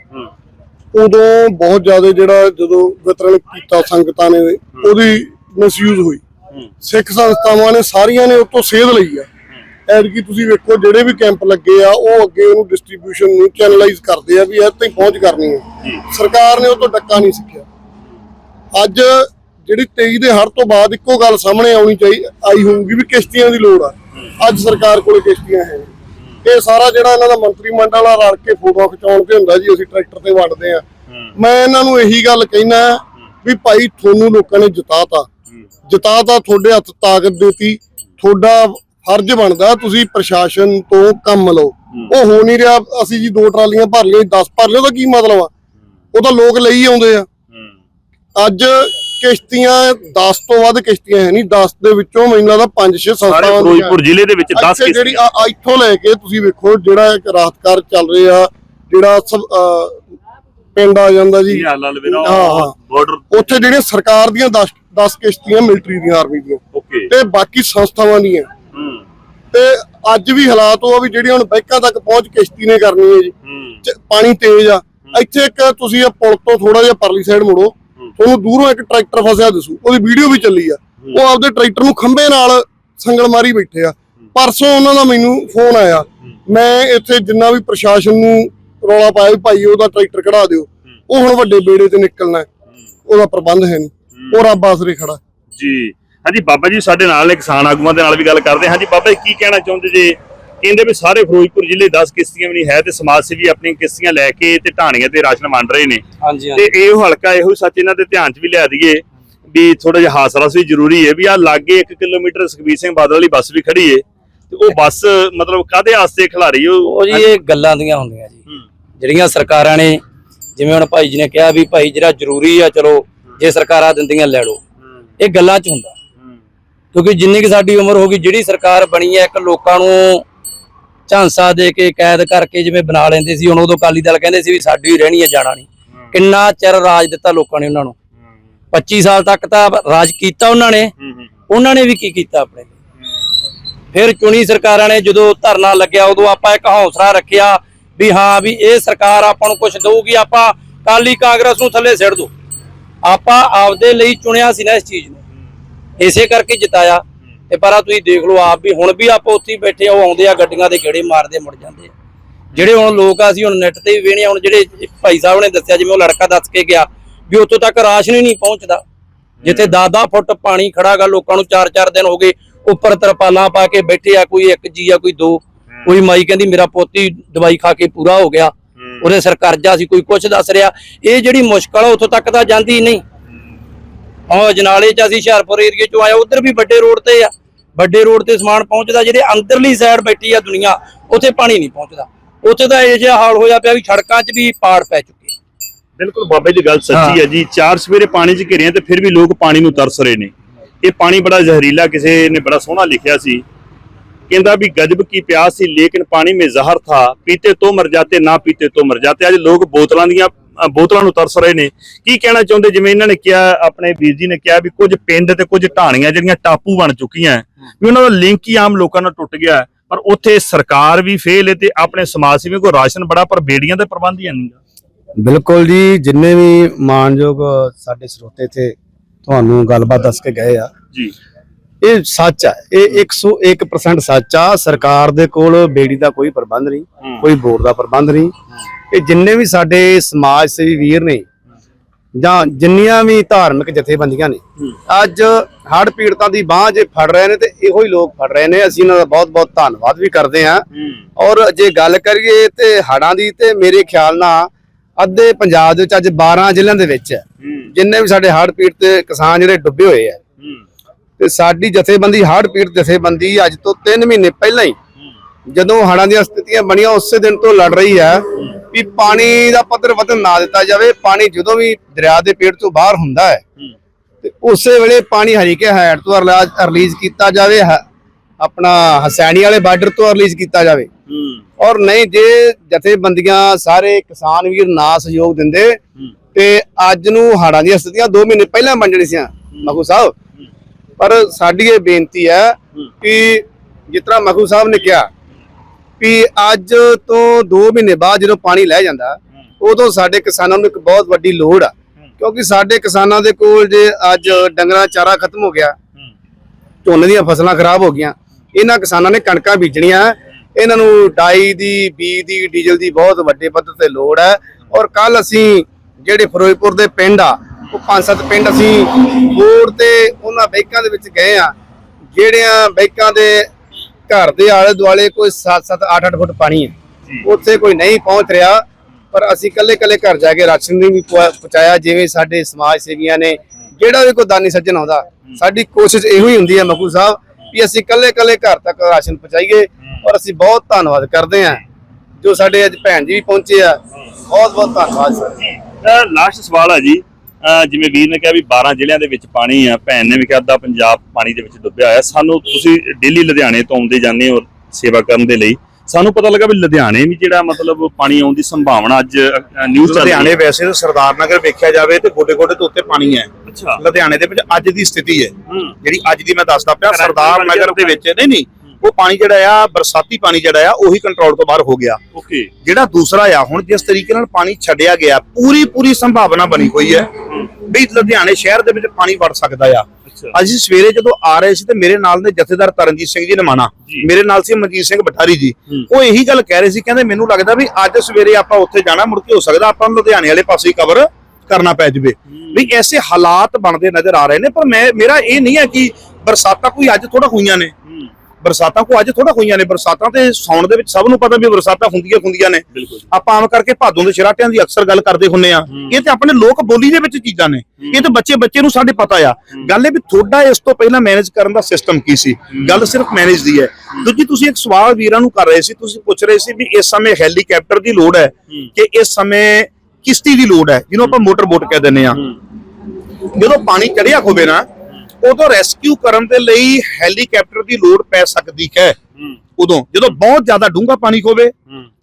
ਉਦੋਂ ਬਹੁਤ ਜ਼ਿਆਦਾ ਜਿਹੜਾ ਜਦੋਂ ਵਿਤਰਨ ਕੀਤਾ ਸੰਗਤਾਂ ਨੇ ਉਹਦੀ ਮਿਸਯੂਜ਼ ਹੋਈ। ਸਿੱਖ ਸੰਸਥਾਵਾਂ ਨੇ ਸਾਰੀਆਂ ਨੇ ਉਤੋਂ ਸੇਧ ਲਈ ਆ। ਐਤਕੀ ਤੁਸੀਂ ਵੇਖੋ ਜਿਹੜੇ ਵੀ ਕੈਂਪ ਲੱਗੇ ਆ ਉਹ ਅੱਗੇ ਉਹਨੂੰ ਡਿਸਟ੍ਰੀਬਿਊਸ਼ਨ ਨੂੰ ਚੈਨਲਾਈਜ਼ ਕਰਦੇ ਆ ਵੀ ਇੱਥੇ ਹੀ ਪਹੁੰਚ ਕਰਨੀ ਹੈ ਸਰਕਾਰ ਨੇ ਉਹ ਤੋਂ ਡੱਕਾ ਨਹੀਂ ਸਿੱਖਿਆ। ਅੱਜ ਜਿਹੜੀ 23 ਦੇ ਹੜ ਤੋਂ ਬਾਅਦ ਇੱਕੋ ਗੱਲ ਸਾਹਮਣੇ ਆਉਣੀ ਚਾਹੀ ਆਈ ਹੋਊਗੀ ਵੀ ਕਿਸ਼ਤੀਆਂ ਦੀ ਲੋੜ ਆ। ਅੱਜ ਸਰਕਾਰ ਕੋਲੇ ਕਿਸ਼ਤੀਆਂ ਹੈ ਨਹੀਂ। ਇਹ ਸਾਰਾ ਜਿਹੜਾ ਇਹਨਾਂ ਦਾ ਮੰਤਰੀ ਮੰਡਲ ਆ ਰਲ ਕੇ ਫੋਟੋ ਖਿਚਾਉਣ ਤੇ ਹੁੰਦਾ ਜੀ ਅਸੀਂ ਟਰੈਕਟਰ ਤੇ ਵੜਦੇ ਆ ਮੈਂ ਇਹਨਾਂ ਨੂੰ ਇਹੀ ਗੱਲ ਕਹਿਣਾ ਵੀ ਭਾਈ ਤੁਹਾਨੂੰ ਲੋਕਾਂ ਨੇ ਜਿਤਾਤਾ। ਜਿਤਾਤਾ ਤੁਹਾਡੇ ਹੱਥ ਤਾਕਤ ਦਿੱਤੀ। ਤੁਹਾਡਾ ਫਰਜ਼ ਬਣਦਾ ਤੁਸੀਂ ਪ੍ਰਸ਼ਾਸਨ ਤੋਂ ਕੰਮ ਲਓ। ਉਹ ਹੋ ਨਹੀਂ ਰਿਹਾ ਅਸੀਂ ਜੀ ਦੋ ਟਰਾਲੀਆਂ ਭਰ ਲਈਆਂ 10 ਭਰ ਲਿਓ ਤਾਂ ਕੀ ਮਤਲਬ ਆ? ਉਹ ਤਾਂ ਲੋਕ ਲਈ ਆਉਂਦੇ ਆ। ਅੱਜ ਕਿਸ਼ਤੀਆਂ 10 ਤੋਂ ਵੱਧ ਕਿਸ਼ਤੀਆਂ ਹੈ ਨਹੀਂ 10 ਦੇ ਵਿੱਚੋਂ ਮੈਨੂੰ ਲੱਗਦਾ 5-6 ਸਾਰੇ ਸੰਸਥਾਵਾਂ ਦੀਆਂ ਫਿਰੋਜ਼ਪੁਰ ਜ਼ਿਲ੍ਹੇ ਦੇ ਵਿੱਚ 10 ਇੱਥੇ ਜਿਹੜੀ ਕਿਸ਼ਤੀਆਂ ਆ- ਆ ਇੱਥੋਂ ਲੈ ਕੇ ਤੁਸੀਂ ਵੇਖੋ ਜਿਹੜਾ ਇੱਕ ਰਾਹਤ ਕਾਰਜ ਚੱਲ ਰਿਹਾ ਜਿਹੜਾ ਸਭ ਅਹ, ਪਿੰਡ ਆ ਜਾਂਦਾ ਜੀ। ਹਾਂ, ਹਾਂ। ਬਾਰਡਰ ਉੱਥੇ ਜਿਹੜੀਆਂ ਸਰਕਾਰ ਦੀਆਂ 10 10 ਕਿਸ਼ਤੀਆਂ ਮਿਲਟਰੀ ਦੀਆਂ ਆਰਮੀ ਦੀਆਂ। ਓਕੇ। ਤੇ ਬਾਕੀ ਸੰਸਥਾਵਾਂ ਦੀਆਂ। ਹੂੰ। ਤੇ ਅੱਜ ਵੀ ਹਾਲਾਤ ਉਹ ਆ ਵੀ ਜਿਹੜੀਆਂ ਹੁਣ ਬੈਕਾਂ ਤੱਕ ਪਹੁੰਚ ਕਿਸ਼ਤੀ ਨੇ ਕਰਨੀ ਹੈ ਜੀ। ਹੂੰ। ਚ- ਪਾਣੀ ਤੇਜ਼ ਆ। ਇੱਥੇ ਇੱਕ ਤੁਸੀਂ ਇਹ ਪੁਲ ਤੋਂ ਥੋੜਾ ਜਿਹਾ ਪਰਲੀ ਸਾਈਡ ਮੁੜੋ। ਤੁਹਾਨੂੰ ਦੂਰੋਂ ਇੱਕ ਟਰੈਕਟਰ ਫਸਿਆ ਦਿਸੂ, ਉਹਦੀ ਵੀਡੀਓ ਵੀ ਚੱਲੀ ਆ। ਉਹ ਆਪਦੇ ਟਰੈਕਟਰ ਨੂੰ ਖੰਭੇ ਨਾਲ ਸੰਗਲ ਮਾਰੀ ਬੈਠੇ ਆ। ਪਰਸੋਂ ਉਹਨਾਂ ਦਾ ਮੈਨੂੰ ਫੋਨ ਆਇਆ, ਮੈਂ ਇੱਥੇ ਜਿੰਨਾ ਵੀ ਪ੍ਰਸ਼ਾਸਨ ਨੂੰ ਰੌਲਾ ਪਾਇਆ ਵੀ ਭਾਈ ਉਹਦਾ ਟਰੈਕਟਰ ਕਢਾ ਦਿਓ, ਉਹ ਹੁਣ ਵੱਡੇ ਬੇੜੇ ਤੇ ਨਿਕਲਣਾ ਉਹਦਾ ਪ੍ਰਬੰਧ ਹੈ ਨਹੀਂ, ਉਹ ਰੱਬ ਆਸਰੇ ਖੜਾ। ਜੀ। ਹਾਂਜੀ, ਬਾਬਾ ਜੀ ਸਾਡੇ ਨਾਲ ਕਿਸਾਨ ਆਗੂਆਂ ਦੇ ਨਾਲ ਵੀ ਗੱਲ ਕਰਦੇ ਹਾਂ। ਹਾਂਜੀ, ਬਾਬਾ ਜੀ, ਕੀ ਕਹਿਣਾ ਚਾਹੁੰਦੇ ਜੇ? ਕਹਿੰਦੇ ਵੀ ਸਾਰੇ ਫਿਰੋਜ਼ਪੁਰ ਜ਼ਿਲ੍ਹੇ 10 ਕਿਸ਼ਤੀਆਂ ਵੀ ਨਹੀਂ ਹੈ ਤੇ ਸਮਾਜ ਸੇਵੀ ਆਪਣੀਆਂ ਕਿਸ਼ਤੀਆਂ ਲੈ ਕੇ ਤੇ ਢਾਣੀਆਂ ਤੇ ਰਾਸ਼ਨ ਵੰਡ ਰਹੇ ਨੇ। ਤੇ ਇਹੋ ਹਲਕਾ ਇਹੋ ਸੱਚ ਇਹਨਾਂ ਦੇ ਧਿਆਨ 'ਚ ਵੀ ਲਿਆ ਦਈਏ ਵੀ ਥੋੜਾ ਜਿਹਾ ਹਾਸਰਸ ਵੀ ਜ਼ਰੂਰੀ ਹੈ ਵੀ ਆ ਲਾਗੇ 1 ਕਿਲੋਮੀਟਰ ਸੁਖਬੀਰ ਸਿੰਘ ਬਾਦਲ ਵਾਲੀ ਬੱਸ ਵੀ ਖੜੀ ਏ ਤੇ ਉਹ ਬੱਸ ਮਤਲਬ ਕਾਦੇ ਵਾਸਤੇ ਖਿਲਾਰੀ ਉਹ ਜੀ ਇਹ ਗੱਲਾਂ ਦੀਆਂ ਹੁੰਦੀਆਂ ਜੀ। ਜਿਹੜੀਆਂ ਸਰਕਾਰਾਂ ਨੇ ਜਿਵੇਂ ਹੁਣ ਭਾਈ ਜੀ ਨੇ ਕਿਹਾ ਵੀ ਭਾਈ ਜਿਹੜਾ ਜ਼ਰੂਰੀ ਆ ਚਲੋ ਜੇ ਸਰਕਾਰਾਂ ਦਿੰਦੀਆਂ ਲੈ ਲਓ। ਇਹ ਗੱਲਾਂ 'ਚ ਹੁੰਦਾ। ਕਿਉਂਕਿ ਜਿੰਨੀ ਕਿ ਸਾਡੀ ਉਮਰ ਹੋ ਗਈ ਜਿਹੜੀ ਸਰਕਾਰ ਬਣੀ ਹੈ ਇੱਕ ਲੋਕਾਂ ਨੂੰ ਝਾਂਸਾ ਦੇ ਕੇ ਕੈਦ ਕਰਕੇ ਜਿਵੇਂ ਬਣਾ ਲੈਂਦੇ ਸੀ ਹੁਣ ਉਦੋਂ ਅਕਾਲੀ ਦਲ ਕਹਿੰਦੇ ਸੀ ਵੀ ਸਾਡੀ ਹੀ ਰਹਿਣੀ ਹੈ ਜਾਣਾ ਨਹੀਂ। ਕਿੰਨਾ ਚਿਰ ਰਾਜ ਦਿੱਤਾ ਲੋਕਾਂ ਨੇ ਉਹਨਾਂ ਨੂੰ? 25 ਸਾਲ ਤੱਕ ਤਾਂ ਰਾਜ ਕੀਤਾ ਉਹਨਾਂ ਨੇ। ਉਹਨਾਂ ਨੇ ਵੀ ਕੀ ਕੀਤਾ ਆਪਣੇ ਫਿਰ ਚੁਣੀ ਸਰਕਾਰਾਂ ਨੇ ਜਦੋਂ ਧਰਨਾ ਲੱਗਿਆ ਉਦੋਂ ਆਪਾਂ ਇੱਕ ਹੌਸਲਾ ਰੱਖਿਆ ਵੀ ਹਾਂ ਵੀ ਇਹ ਸਰਕਾਰ ਆਪਾਂ ਨੂੰ ਕੁਝ ਦਊਗੀ ਆਪਾਂ ਕਾਲੀ ਕਾਂਗਰਸ ਨੂੰ ਥੱਲੇ ਸਿੱਟ ਦੋ। ਆਪਾਂ ਆਪਦੇ ਲਈ ਚੁਣਿਆ ਸੀ ਨਾ ਇਸ ਚੀਜ਼ ਨੂੰ। ਇਸੇ ਕਰਕੇ ਜਿਤਾਇਆ। ਤੇ ਪਰ ਆ ਤੁਸੀਂ ਦੇਖ ਲਓ ਆਪ ਵੀ ਹੁਣ ਵੀ ਆਪਾਂ ਉੱਥੇ ਬੈਠੇ ਆ, ਉਹ ਆਉਂਦੇ ਆ ਗੱਡੀਆਂ ਦੇ ਗੇੜੇ ਮਾਰਦੇ ਮੁੜ ਜਾਂਦੇ ਆ। ਜਿਹੜੇ ਹੁਣ ਲੋਕ ਆ ਅਸੀਂ ਹੁਣ ਨੈਟ ਤੇ ਵੀ ਵੇਣੇ ਹੁਣ ਜਿਹੜੇ ਭਾਈ ਸਾਹਿਬ ਨੇ ਦੱਸਿਆ ਜਿਵੇਂ ਉਹ ਲੜਕਾ ਦੱਸ ਕੇ ਗਿਆ ਵੀ ਉੱਥੋਂ ਤੱਕ ਰਾਸ਼ਨ ਹੀ ਨਹੀਂ ਪਹੁੰਚਦਾ। ਜਿੱਥੇ 10-10 ਫੁੱਟ ਪਾਣੀ ਖੜਾਗਾ ਲੋਕਾਂ ਨੂੰ 4-4 ਦਿਨ ਹੋ ਗਏ ਉੱਪਰ ਤਰਪਾਲਾਂ ਪਾ ਕੇ ਬੈਠੇ ਆ ਕੋਈ ਇੱਕ ਜੀ ਆ ਕੋਈ ਦੋ। ਕੋਈ ਮਾਈ ਕਹਿੰਦੀ ਮੇਰਾ ਪੋਤੀ ਦਵਾਈ ਖਾ ਕੇ ਪੂਰਾ ਹੋ ਗਿਆ। ਉਹਦੇ ਸਿਰ ਕਰਜ਼ਾ ਸੀ ਕੋਈ ਕੁਝ ਦੱਸ ਰਿਹਾ। ਇਹ ਜਿਹੜੀ ਮੁਸ਼ਕਲ ਆ ਉੱਥੋਂ ਤੱਕ ਤਾਂ ਜਾਂਦੀ ਨਹੀਂ। ਉਹ ਜਨਾਲੇ ਚ ਅਸੀਂ ਹੁਸ਼ਿਆਰਪੁਰ ਏਰੀਏ ਚੋਂ ਆਇਆ ਉਧਰ ਵੀ ਵੱਡੇ ਰੋਡ ਤੇ ਆ। ਵੱਡੇ ਰੋਡ ਤੇ ਸਮਾਨ ਪਹੁੰਚਦਾ ਜਿਹੜੇ ਅੰਦਰਲੀ ਸਾਈਡ ਬੈਠੀ ਆ ਦੁਨੀਆ ਉੱਥੇ ਪਾਣੀ ਨਹੀਂ ਪਹੁੰਚਦਾ। ਉੱਥੇ ਤਾਂ ਇਹ ਜਿਹਾ ਹਾਲ ਹੋਇਆ ਪਿਆ ਵੀ ਸੜਕਾਂ 'ਚ ਵੀ ਪਾੜ ਪੈ ਚੁੱਕੇ ਆ। ਬਿਲਕੁਲ ਬਾਬਾ ਦੀ ਗੱਲ ਸੱਚੀ ਹੈ। ਜੀ। ਚਾਰ ਸਵੇਰੇ ਪਾਣੀ 'ਚ ਘਿਰੇ ਆ ਤੇ ਫਿਰ ਵੀ ਲੋਕ ਪਾਣੀ ਨੂੰ ਤਰਸ ਰਹੇ ਨੇ। ਇਹ ਪਾਣੀ ਬੜਾ ਜ਼ਹਿਰੀਲਾ ਕਿਸੇ ਨੇ ਬੜਾ ਸੋਹਣਾ ਲਿਖਿਆ ਸੀ। ਕਹਿੰਦਾ ਵੀ ਗਜਬ ਕੀ ਪਿਆਸ ਸੀ ਲੇਕਿਨ ਪਾਣੀ में ਜ਼ਹਰ था ਪੀਤੇ ਤੋਂ ਮਰ ਜਾਤੇ ਨਾ ਪੀਤੇ ਤੋਂ ਮਰ ਜਾਤੇ। ਅੱਜ ਲੋਕ ਬੋਤਲਾਂ ਦੀਆਂ ਬੋਤਲਾਂ ਨੂੰ ਤਰਸ ਰਹੇ ਨੇ। ਕੀ ਕਹਿਣਾ ਚਾਹੁੰਦੇ? ਜਿਵੇਂ ਇਹਨਾਂ ਨੇ ਕਿਹਾ ਆਪਣੇ ਵੀਰ ਜੀ ਨੇ ਕਿਹਾ ਵੀ ਕੁਝ ਪਿੰਡ ਤੇ ਕੁਝ ਢਾਣੀਆਂ ਜਿਹੜੀਆਂ ਟਾਪੂ ਬਣ ਚੁੱਕੀਆਂ ਵੀ ਉਹਨਾਂ ਦਾ ਲਿੰਕ ਹੀ ਆਮ ਲੋਕਾਂ ਨਾਲ ਟੁੱਟ ਗਿਆ। ਪਰ ਉੱਥੇ ਸਰਕਾਰ ਵੀ ਫੇਲ ਹੈ ਤੇ ਆਪਣੇ ਸਮਾਜ ਸੇਵੀ ਕੋ ਰਾਸ਼ਨ ਬੜਾ ਪਰ ਬੇੜੀਆਂ ਦੇ ਪ੍ਰਬੰਧ ਹੀ ਨਹੀਂ। ਬਿਲਕੁਲ ਜੀ ਜਿੰਨੇ ਵੀ ਮਾਨਯੋਗ ਸਾਡੇ ਸਰੋਤੇ ਤੇ ਤੁਹਾਨੂੰ ਗੱਲਬਾਤ ਦੱਸ ਕੇ ਗਏ ਆ ਜੀ। ਇਹ ਸੱਚ ਆ। ਇਹ 101% ਸੱਚ ਆ। ਸਰਕਾਰ ਦੇ ਕੋਲ ਬੇੜੀ ਦਾ ਕੋਈ ਪ੍ਰਬੰਧ ਨਹੀਂ ਕੋਈ ਬੋਰਡ ਦਾ ਪ੍ਰਬੰਧ ਨਹੀਂ। ਇਹ ਜਿੰਨੇ ਵੀ ਸਾਡੇ ਸਮਾਜ ਸੇਵੀ ਵੀਰ ਨੇ ਜਾਂ ਜਿੰਨੀਆਂ ਵੀ ਧਾਰਮਿਕ ਜਥੇਬੰਦੀਆਂ ਨੇ ਅੱਜ ਹੜ੍ਹ ਪੀੜਤਾਂ ਦੀ ਬਾਹ ਜੇ ਫੜ ਰਹੇ ਨੇ ਤੇ ਇਹੋ ਹੀ ਲੋਕ ਫੜ ਰਹੇ ਨੇ। ਅਸੀਂ ਇਹਨਾਂ ਦਾ ਬਹੁਤ-ਬਹੁਤ ਧੰਨਵਾਦ ਵੀ ਕਰਦੇ ਹਾਂ। ਔਰ ਜੇ ਗੱਲ ਕਰੀਏ ਤੇ ਹੜ੍ਹਾਂ ਦੀ ਤੇ ਮੇਰੇ ਖਿਆਲ ਨਾਲ ਅੱਧੇ ਪੰਜਾਬ ਦੇ ਵਿੱਚ ਅੱਜ 12 ਜ਼ਿਲ੍ਹਿਆਂ ਦੇ ਵਿੱਚ ਜਿੰਨੇ ਵੀ ਸਾਡੇ ਹੜ੍ਹ ਪੀੜਤ ਕਿਸਾਨ ਜਿਹੜੇ ਡੁੱਬੇ ਹੋਏ ਆ ਤੇ ਸਾਡੀ ਜਥੇਬੰਦੀ ਹੜ੍ਹ ਪੀੜਤ ਜਥੇਬੰਦੀ ਅੱਜ ਤੋਂ 3 ਮਹੀਨੇ ਪਹਿਲਾਂ ਹੀ ਜਦੋਂ ਹੜ੍ਹਾਂ ਦੀਆਂ ਸਥਿਤੀਆਂ ਬਣੀਆਂ ਉਸੇ ਦਿਨ ਤੋਂ ਲੜ ਰਹੀ ਹੈ ਵੀ ਪਾਣੀ ਦਾ ਪੱਧਰ ਵਧਣ ਨਾ ਦਿੱਤਾ ਜਾਵੇ ਪਾਣੀ ਜਦੋਂ ਵੀ ਦਰਿਆ ਦੇ ਪੇਟ ਤੋਂ ਬਾਹਰ ਹੁੰਦਾ ਹੈ ਤੇ ਉਸੇ ਵੇਲੇ ਪਾਣੀ ਹਰੀਕੇ ਹੈਡ ਤੋਂ ਰਿਲੀਜ਼ ਕੀਤਾ ਜਾਵੇ ਆਪਣਾ ਹਸੈਣੀ ਵਾਲੇ ਬਾਰਡਰ ਤੋਂ ਰਿਲੀਜ਼ ਕੀਤਾ ਜਾਵੇ। ਔਰ ਨਹੀਂ ਜੇ ਜਥੇਬੰਦੀਆਂ ਸਾਰੇ ਕਿਸਾਨ ਵੀਰ ਨਾ ਸਹਿਯੋਗ ਦਿੰਦੇ ਤੇ ਅੱਜ ਨੂੰ ਹੜ੍ਹਾਂ ਦੀਆਂ ਸਥਿਤੀਆਂ 2 ਮਹੀਨੇ ਪਹਿਲਾਂ ਬਣ ਜਾਣੀ ਸੀ ਮਖੂ ਸਾਹਿਬ। ਪਰ ਸਾਡੀ ਇਹ ਬੇਨਤੀ ਹੈ। ਕਿ ਜਿਸ ਤਰ੍ਹਾਂ ਮਖੂ ਸਾਹਿਬ ਨੇ ਕਿਹਾ ਵੀ ਅੱਜ ਤੋਂ 2 ਮਹੀਨੇ ਬਾਅਦ ਜਦੋਂ ਪਾਣੀ ਲੈ ਜਾਂਦਾ ਉਦੋਂ ਸਾਡੇ ਕਿਸਾਨਾਂ ਨੂੰ ਇੱਕ ਬਹੁਤ ਵੱਡੀ ਲੋੜ ਆ। ਕਿਉਂਕਿ ਸਾਡੇ ਕਿਸਾਨਾਂ ਦੇ ਕੋਲ ਜੇ ਅੱਜ ਡੰਗਰਾਂ ਚਾਰਾ ਖਤਮ ਹੋ ਗਿਆ ਝੋਨੇ ਦੀਆਂ ਫਸਲਾਂ ਖਰਾਬ ਹੋ ਗਈਆਂ ਇਹਨਾਂ ਕਿਸਾਨਾਂ ਨੇ ਕਣਕਾਂ ਬੀਜਣੀਆਂ। ਇਹਨਾਂ ਨੂੰ ਡਾਈ ਦੀ ਬੀਜ ਦੀ ਡੀਜ਼ਲ ਦੀ ਬਹੁਤ ਵੱਡੇ ਪੱਧਰ ਤੇ ਲੋੜ ਹੈ ਔਰ ਕੱਲ ਅਸੀਂ ਜਿਹੜੇ ਫਿਰੋਜ਼ਪੁਰ ਦੇ ਪਿੰਡ ਆ ਉਹ ਪੰਜ ਸੱਤ ਪਿੰਡ ਅਸੀਂ ਬੋਰਡ ਤੇ ਉਹਨਾਂ ਬੈਂਕਾਂ ਦੇ ਵਿੱਚ ਗਏ ਆ। ਜਿਹੜਿਆਂ ਬੈਂਕਾਂ ਦੇ ਘਰ ਦੇ ਆਲੇ ਦੁਆਲੇ ਕੋਈ 7-7 8-8 ਫੁੱਟ ਪਾਣੀ ਹੈ। ਉੱਥੇ ਕੋਈ ਨਹੀਂ ਪਹੁੰਚ ਰਿਹਾ ਪਰ ਅਸੀਂ ਕੱਲੇ-ਕੱਲੇ ਘਰ ਜਾ ਕੇ ਰਾਸ਼ਨ ਵੀ ਪਹੁੰ- ਪਹੁੰਚਾਇਆ ਜਿਵੇਂ ਸਾਡੇ ਸਮਾਜ ਸੇਵੀਆਂ ਨੇ ਜਿਹੜਾ ਵੀ ਕੋਈ ਦਾਨੀ ਸੱਜਣ ਆਉਂਦਾ ਸਾਡੀ ਕੋਸ਼ਿਸ਼ ਇਹੋ ਹੀ ਹੁੰਦੀ ਹੈ ਮਕੂ ਸਾਹਿਬ ਵੀ ਅਸੀਂ ਕੱਲੇ-ਕੱਲੇ ਘਰ ਤੱਕ ਰਾਸ਼ਨ ਪਹੁੰਚਾਈਏ ਔਰ ਅਸੀਂ ਬਹੁਤ ਧੰਨਵਾਦ ਕਰਦੇ ਹਾਂ ਜੋ ਸਾਡੇ ਅੱਜ ਭੈਣ ਜੀ ਵੀ ਪਹੁੰਚੇ ਆ। ਬਹੁਤ-ਬਹੁਤ ਧੰਨਵਾਦ ਸਰ। ਲਾਸਟ ਸਵਾਲ ਹੈ ਜੀ। ਜਿਵੇਂ ਵੀਰ ਨੇ ਕਿਹਾ ਵੀ 12 ਜ਼ਿਲ੍ਹਿਆਂ ਦੇ ਵਿੱਚ ਪਾਣੀ ਆ ਭੈਣ ਨੇ ਵੀ ਕਿਹਾ ਅੱਧਾ ਪੰਜਾਬ ਪਾਣੀ ਦੇ ਵਿੱਚ ਡੁੱਬਿਆ ਹੋਇਆ। ਸਾਨੂੰ ਤੁਸੀਂ ਡੇਲੀ ਲੁਧਿਆਣੇ ਤੋਂ ਆਉਂਦੇ ਜਾਂਦੇ ਹੋ ਸੇਵਾ ਕਰਨ ਦੇ ਲਈ। ਸਾਨੂੰ ਪਤਾ ਲੱਗਾ ਵੀ ਲੁਧਿਆਣੇ ਵੀ ਜਿਹੜਾ ਮਤਲਬ ਪਾਣੀ ਆਉਣ ਦੀ ਸੰਭਾਵਨਾ ਅੱਜ ਨਿਊਜ਼ ਚੱਲ ਰਹੀ ਲੁਧਿਆਣੇ ਵੈਸੇ ਤਾਂ ਸਰਦਾਰ ਨਗਰ ਵੇਖਿਆ ਜਾਵੇ ਤੇ ਗੋਡੇ ਗੋਡੇ ਤੋਂ ਉੱਤੇ ਪਾਣੀ ਹੈ। ਅੱਛਾ। ਲੁਧਿਆਣੇ ਦੇ ਵਿੱਚ ਅੱਜ ਦੀ ਸਥਿਤੀ ਹੈ। ਜਿਹੜੀ ਅੱਜ ਦੀ ਮੈਂ ਦੱਸਦਾ ਪਿਆ ਸਰਦਾਰ ਨਗਰ ਦੇ ਵਿੱਚ ਨਹੀਂ ਨਹੀਂ। ਉਹ ਪਾਣੀ ਜਿਹੜਾ ਆ ਬਰਸਾਤੀ ਪਾਣੀ ਜਿਹੜਾ ਆ ਉਹੀ ਕੰਟਰੋਲ ਤੋਂ ਬਾਹਰ ਹੋ ਗਿਆ। ਓਕੇ ਜਿਹੜਾ ਦੂਸਰਾ ਆ ਹੁਣ ਜਿਸ ਤਰੀਕੇ ਨਾਲ ਪਾਣੀ ਛੱਡਿਆ ਗਿਆ ਪੂਰੀ ਪੂਰੀ ਸੰਭਾਵਨਾ ਬਣੀ ਹੋਈ ਹੈ ਵੀ ਲੁਧਿਆਣੇ ਸ਼ਹਿਰ ਦੇ ਵਿੱਚ ਪਾਣੀ ਵੜ ਸਕਦਾ ਆ। ਅਸੀਂ ਸਵੇਰੇ ਜਦੋਂ ਆ ਰਹੇ ਸੀ ਤੇ ਮੇਰੇ ਨਾਲ ਦੇ ਜਥੇਦਾਰ ਤਰਨਜੀਤ ਸਿੰਘ ਜੀ ਨਮਾਣਾ। ਮੇਰੇ ਨਾਲ ਸੀ ਮਨਜੀਤ ਸਿੰਘ ਬਠਾਰੀ ਜੀ। ਉਹ ਇਹੀ ਗੱਲ ਕਹਿ ਰਹੇ ਸੀ ਕਹਿੰਦੇ ਮੈਨੂੰ ਲੱਗਦਾ ਵੀ ਅੱਜ ਸਵੇਰੇ ਆਪਾਂ ਉੱਥੇ ਜਾਣਾ ਮੁੜ ਕੇ ਹੋ ਸਕਦਾ ਆਪਾਂ ਲੁਧਿਆਣੇ ਵਾਲੇ ਪਾਸੇ ਹੀ ਕਵਰ ਕਰਨਾ ਪੈ ਜਵੇ। ਵੀ ਐਸੇ ਹਾਲਾਤ ਬਣਦੇ ਨਜ਼ਰ ਆ ਰਹੇ ਨੇ ਪਰ ਮੈਂ ਮੇਰਾ ਇਹ ਨਹੀਂ ਹੈ ਕਿ ਬਰਸਾਤਾਂ ਕੋਈ ਅੱਜ ਥੋੜਾ ਹੋਈਆਂ ਨੇ। ਬਰਸਾਤਾਂ ਕੋ ਅੱਜ ਥੋੜਾ ਹੋਈਆਂ ਨੇ ਬਰਸਾਤਾਂ ਤੇ ਸੌਣ ਦੇ ਵਿੱਚ ਸਭ ਨੂੰ ਪਤਾ ਵੀ ਬਰਸਾਤਾਂ ਹੁੰਦੀਆਂ ਹੁੰਦੀਆਂ ਨੇ। ਆਪਾਂ ਆਮ ਕਰਕੇ ਭਾਦੋਂ ਦੇ ਸ਼ਰਾਟਿਆਂ ਦੀ ਅਕਸਰ ਗੱਲ ਕਰਦੇ ਹੁੰਨੇ ਆ। ਇਹ ਤੇ ਆਪਣੇ ਲੋਕ ਬੋਲੀ ਦੇ ਵਿੱਚ ਚੀਜ਼ਾਂ ਨੇ। ਇਹ ਤੇ ਬੱਚੇ ਬੱਚੇ ਨੂੰ ਸਾਡੇ ਪਤਾ ਆ। ਗੱਲ ਇਹ ਵੀ ਤੁਹਾਡਾ ਇਸ ਤੋਂ ਪਹਿਲਾਂ ਮੈਨੇਜ ਕਰਨ ਦਾ ਸਿਸਟਮ ਕੀ ਸੀ? ਗੱਲ ਸਿਰਫ ਮੈਨੇਜ ਦੀ ਹੈ। ਦੂਜੀ ਤੁਸੀਂ ਇੱਕ ਸਵਾਲ ਵੀਰਾਂ ਨੂੰ ਕਰ ਰਹੇ ਸੀ ਤੁਸੀਂ ਪੁੱਛ ਰਹੇ ਸੀ ਵੀ ਇਸ ਸਮੇਂ ਹੈਲੀਕਾਪਟਰ ਦੀ ਲੋੜ ਹੈ ਕਿ ਇਸ ਸਮੇਂ ਕਿਸ਼ਤੀ ਦੀ ਲੋੜ ਹੈ ਜਿਹਨੂੰ ਆਪਾਂ ਮੋਟਰ ਬੋਟ ਕਹਿ ਦਿੰਦੇ ਆ। ਜਦੋਂ ਪਾਣੀ ਚੜਿਆ ਹੋਵੇ ਨਾ ਉਦੋਂ ਰੈਸਕਿਊ ਕਰਨ ਦੇ ਲਈ ਹੈਲੀਕਾਪਟਰ ਦੀ ਲੋੜ ਪੈ ਸਕਦੀ ਹੈ। ਉਦੋਂ ਜਦੋਂ ਬਹੁਤ ਜ਼ਿਆਦਾ ਡੂੰਘਾ ਪਾਣੀ ਹੋਵੇ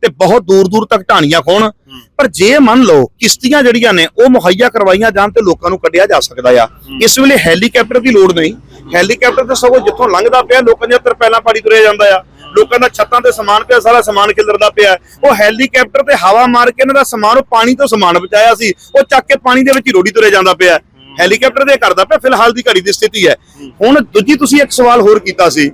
ਤੇ ਬਹੁਤ ਦੂਰ ਦੂਰ ਤੱਕ ਢਾਣੀਆਂ ਹੋਣ ਪਰ ਜੇ ਮੰਨ ਲਓ ਕਿਸ਼ਤੀਆਂ ਜਿਹੜੀਆਂ ਨੇ ਉਹ ਮੁਹੱਈਆ ਕਰਵਾਈਆਂ ਜਾਣ ਤੇ ਲੋਕਾਂ ਨੂੰ ਕੱਢਿਆ ਜਾ ਸਕਦਾ ਆ। ਇਸ ਵੇਲੇ ਹੈਲੀਕਾਪਟਰ ਦੀ ਲੋੜ ਨਹੀਂ। ਹੈਲੀਕਾਪਟਰ ਤੇ ਸਗੋਂ ਜਿੱਥੋਂ ਲੰਘਦਾ ਪਿਆ ਲੋਕਾਂ ਦੀਆਂ ਤਰਪੈਲਾਂ ਪਾੜੀ ਤੁਰਿਆ ਜਾਂਦਾ ਆ। ਲੋਕਾਂ ਦਾ ਛੱਤਾਂ ਤੇ ਸਮਾਨ ਪਿਆ ਸਾਰਾ ਸਮਾਨ ਖਿਲਰਦਾ ਪਿਆ। ਉਹ ਹੈਲੀਕਾਪਟਰ ਤੇ ਹਵਾ ਮਾਰ ਕੇ ਇਹਨਾਂ ਦਾ ਸਮਾਨ ਉਹ ਪਾਣੀ ਤੋਂ ਸਮਾਨ ਬਚਾਇਆ ਸੀ। ਉਹ ਚੱਕ ਕੇ ਪਾਣੀ ਦੇ ਵਿੱਚ ਹੀ ਰੋੜੀ ਤੁਰੇ ਜਾਂਦਾ ਪਿਆ। ਹੈਲੀਕਾਪਟਰ ਦੇ ਕਰਦਾ ਪਿਆ ਫਿਲਹਾਲ ਦੀ ਘੜੀ ਦੀ ਸਥਿਤੀ ਹੈ। ਹੁਣ ਦੂਜੀ ਤੁਸੀਂ ਇੱਕ ਸਵਾਲ ਹੋਰ ਕੀਤਾ ਸੀ।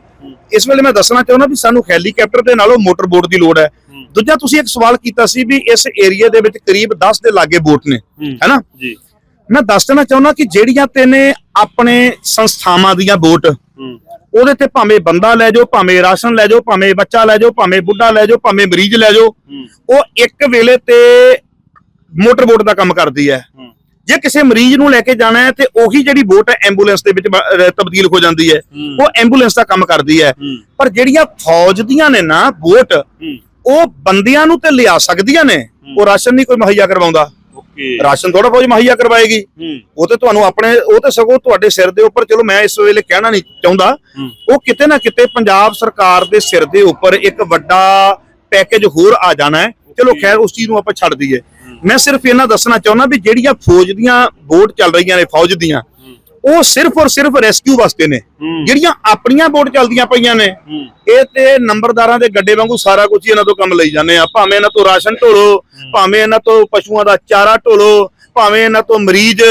ਇਸ ਵੇਲੇ ਮੈਂ ਦੱਸਣਾ ਚਾਹੁੰਦਾ ਵੀ ਸਾਨੂੰ ਹੈਲੀਕਾਪਟਰ ਦੇ ਨਾਲੋਂ ਮੋਟਰ ਬੋਟ ਦੀ ਲੋੜ ਹੈ। ਦੂਜਾ ਤੁਸੀਂ ਇੱਕ ਸਵਾਲ ਕੀਤਾ ਸੀ ਵੀ ਇਸ ਏਰੀਆ ਦੇ ਵਿੱਚ ਕਰੀਬ 10 ਦੇ ਲਾਗੇ ਬੋਟ ਨੇ ਹੈਨਾ ਜੀ। ਮੈਂ ਦੱਸ ਦੇਣਾ ਚਾਹੁੰਦਾ ਕਿ ਜਿਹੜੀਆਂ ਤੇ ਨੇ ਆਪਣੇ ਸੰਸਥਾਵਾਂ ਦੀਆਂ ਹੂੰ। ਉਹਦੇ ਤੇ ਭਾਵੇਂ ਬੰਦਾ ਲੈ ਜਾਓ ਭਾਵੇਂ ਰਾਸ਼ਨ ਲੈ ਜਾਓ ਭਾਵੇਂ ਬੱਚਾ ਲੈ ਜਾਓ ਭਾਵੇਂ ਬੁੱਢਾ ਲੈ ਜਾਓ ਭਾਵੇਂ ਮਰੀਜ਼ ਲੈ ਜਾਓ ਉਹ ਇੱਕ ਵੇਲੇ ਤੇ ਮੋਟਰ ਬੋਟ ਦਾ ਕੰਮ ਕਰਦੀ ਹੂੰ। ਜੇ ਕਿਸੇ ਮਰੀਜ਼ ਨੂੰ ਲੈ ਕੇ ਜਾਣਾ ਹੈ ਤੇ ਉਹੀ ਜਿਹੜੀ ਵੋਟ ਹੈ ਐਂਬੂਲੈਂਸ ਦੇ ਵਿੱਚ ਤਬਦੀਲ ਹੋ ਜਾਂਦੀ ਹੈ। ਉਹ ਐਂਬੂਲੈਂਸ ਦਾ ਕੰਮ ਕਰਦੀ ਹੈ। ਪਰ ਜਿਹੜੀਆਂ ਫੌਜ ਦੀਆਂ ਨੇ ਨਾ ਹੂੰ। ਉਹ ਬੰਦਿਆਂ ਨੂੰ ਤੇ ਲਿਆ ਸਕਦੀਆਂ ਨੇ ਉਹ ਰਾਸ਼ਨ ਨਹੀਂ ਕੋਈ ਮੁਹੱਈਆ ਕਰਵਾਉਂਦਾ। ਓਕੇ। ਰਾਸ਼ਨ ਥੋੜਾ ਫੌਜ ਮੁਹੱਈਆ ਕਰਵਾਏਗੀ। ਉਹ ਤੇ ਤੁਹਾਨੂੰ ਆਪਣੇ ਉਹ ਤੇ ਸਗੋਂ ਤੁਹਾਡੇ ਸਿਰ ਦੇ ਉੱਪਰ ਚਲੋ ਮੈਂ ਇਸ ਵੇਲੇ ਕਹਿਣਾ ਨਹੀਂ ਚਾਹੁੰਦਾ। ਉਹ ਕਿਤੇ ਨਾ ਕਿਤੇ ਪੰਜਾਬ ਸਰਕਾਰ ਦੇ ਸਿਰ ਦੇ ਉੱਪਰ ਇੱਕ ਵੱਡਾ ਪੈਕੇਜ ਹੋਰ ਆ ਜਾਣਾ ਹੈ। ਚਲੋ ਖੈਰ ਉਸ ਚੀਜ਼ ਨੂੰ ਆਪਾਂ ਛੱਡ ਦਈਏ। ਮੈਂ ਸਿਰਫ ਇਹਨਾਂ ਦੱਸਣਾ ਚਾਹੁੰਦਾ ਵੀ ਜਿਹੜੀਆਂ ਫੌਜ ਦੀਆਂ ਵੋਟ ਚੱਲ ਰਹੀਆਂ ਨੇ ਫੌਜ ਦੀਆਂ ਉਹ ਸਿਰਫ ਔਰ ਸਿਰਫ ਰੈਸਕਿਊ ਵਾਸਤੇ ਨੇ। ਜਿਹੜੀਆਂ ਆਪਣੀਆਂ ਵੋਟ ਚੱਲਦੀਆਂ ਪਈਆਂ ਨੇ ਇਹ ਤੇ ਨੰਬਰਦਾਰਾਂ ਦੇ ਗੱਡੇ ਵਾਂਗੂ ਸਾਰਾ ਕੁਝ ਇਹਨਾਂ ਤੋਂ ਕੰਮ ਲਈ ਜਾਂਦੇ ਆ। ਭਾਵੇਂ ਇਹਨਾਂ ਤੋਂ ਰਾਸ਼ਨ ਢੋਲੋ ਭਾਵੇਂ ਇਹਨਾਂ ਤੋਂ ਪਸ਼ੂਆਂ ਦਾ ਚਾਰਾ ਢੋਲੋ ਭਾਵੇਂ ਇਹਨਾਂ ਤੋਂ ਮਰੀਜ਼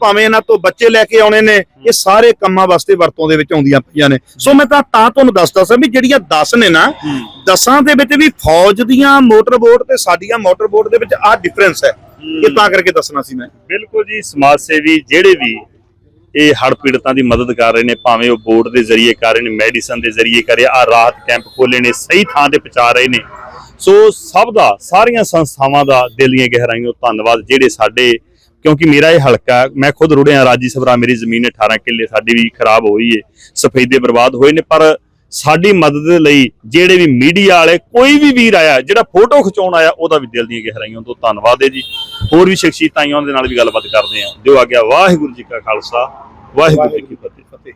ਭਾਵੇਂ ਇਹਨਾਂ ਤੋਂ ਬੱਚੇ ਲੈ ਕੇ ਆਉਣੇ ਨੇ ਇਹ ਸਾਰੇ ਕੰਮਾਂ ਵਾਸਤੇ ਵਰਤੋਂ ਦੇ ਵਿੱਚ ਆਉਂਦੀਆਂ ਪਈਆਂ ਨੇ। ਸੋ ਮੈਂ ਤਾਂ ਤਾਂ ਤੁਹਾਨੂੰ ਦੱਸਦਾ ਸਾਂ ਵੀ ਜਿਹੜੀਆਂ 10 ਨੇ ਨਾ ਦਸਾਂ ਦੇ ਵਿੱਚ ਵੀ ਫੌਜ ਦੀਆਂ ਮੋਟਰ ਬੋਟ ਤੇ ਸਾਡੀਆਂ ਮੋਟਰ ਬੋਟ ਦੇ ਵਿੱਚ ਆਹ ਡਿਫਰੈਂਸ ਹੈ। ਇਹ ਤਾਂ ਕਰਕੇ ਦੱਸਣਾ ਸੀ ਮੈਂ। ਬਿਲਕੁਲ ਜੀ ਸਮਾਜ ਸੇਵੀ ਜਿਹੜੇ ਵੀ ਇਹ ਹੜ੍ਹ ਪੀੜਤਾਂ ਦੀ ਮਦਦ ਕਰ ਰਹੇ ਨੇ ਭਾਵੇਂ ਉਹ ਬੋਰਡ ਦੇ ਜ਼ਰੀਏ ਕਰ ਰਹੇ ਨੇ ਮੈਡੀਸਨ ਦੇ ਜ਼ਰੀਏ ਕਰੇ ਆ ਰਾਹਤ ਕੈਂਪ ਖੋਲੇ ਨੇ ਸਹੀ ਥਾਂ ਤੇ ਪਹੁੰਚਾ ਰਹੇ ਨੇ। ਸੋ ਸਭ ਦਾ ਸਾਰੀਆਂ ਸੰਸਥਾਵਾਂ ਦਾ ਦਿਲ ਦੀਆਂ ਗਹਿਰਾਈਆਂ ਧੰਨਵਾਦ ਜਿਹੜੇ ਸਾਡੇ ਕਿਉਂਕਿ ਮੇਰਾ ਇਹ ਹਲਕਾ, ਮੈਂ ਖੁਦ ਰੁੜਿਆ ਰਾਜੀ ਸਭਰਾ ਮੇਰੀ ਜ਼ਮੀਨ 18 ਕਿੱਲੇ, ਸਾਡੀ ਵੀ ਖਰਾਬ ਹੋਈ ਏ, ਸਫੈਦੇ ਬਰਬਾਦ ਹੋਏ ਨੇ, ਪਰ ਸਾਡੀ ਮਦਦ ਲਈ ਜਿਹੜੇ ਵੀ ਮੀਡੀਆ ਵਾਲੇ, ਕੋਈ ਵੀ ਵੀਰ ਆਇਆ, ਜਿਹੜਾ ਫੋਟੋ ਖਿਚਾਉਣ ਆਇਆ, ਉਹਦਾ ਵੀ ਦਿਲ ਦੀਆਂ ਗਹਿਰਾਈਆਂ ਤੋਂ ਧੰਨਵਾਦ ਹੈ ਜੀ। ਹੋਰ ਵੀ ਸ਼ਖਸੀਅਤਾਂ ਆਈਆਂ ਉਹਨਾਂ ਦੇ ਨਾਲ ਵੀ ਗੱਲਬਾਤ ਕਰਦੇ ਹਾਂ। ਜੋ ਆ ਗਿਆ ਵਾਹਿਗੁਰੂ ਜੀ ਕਾ ਖਾਲਸਾ, ਵਾਹਿਗੁਰੂ ਜੀ ਕੀ ਫਤਿਹ।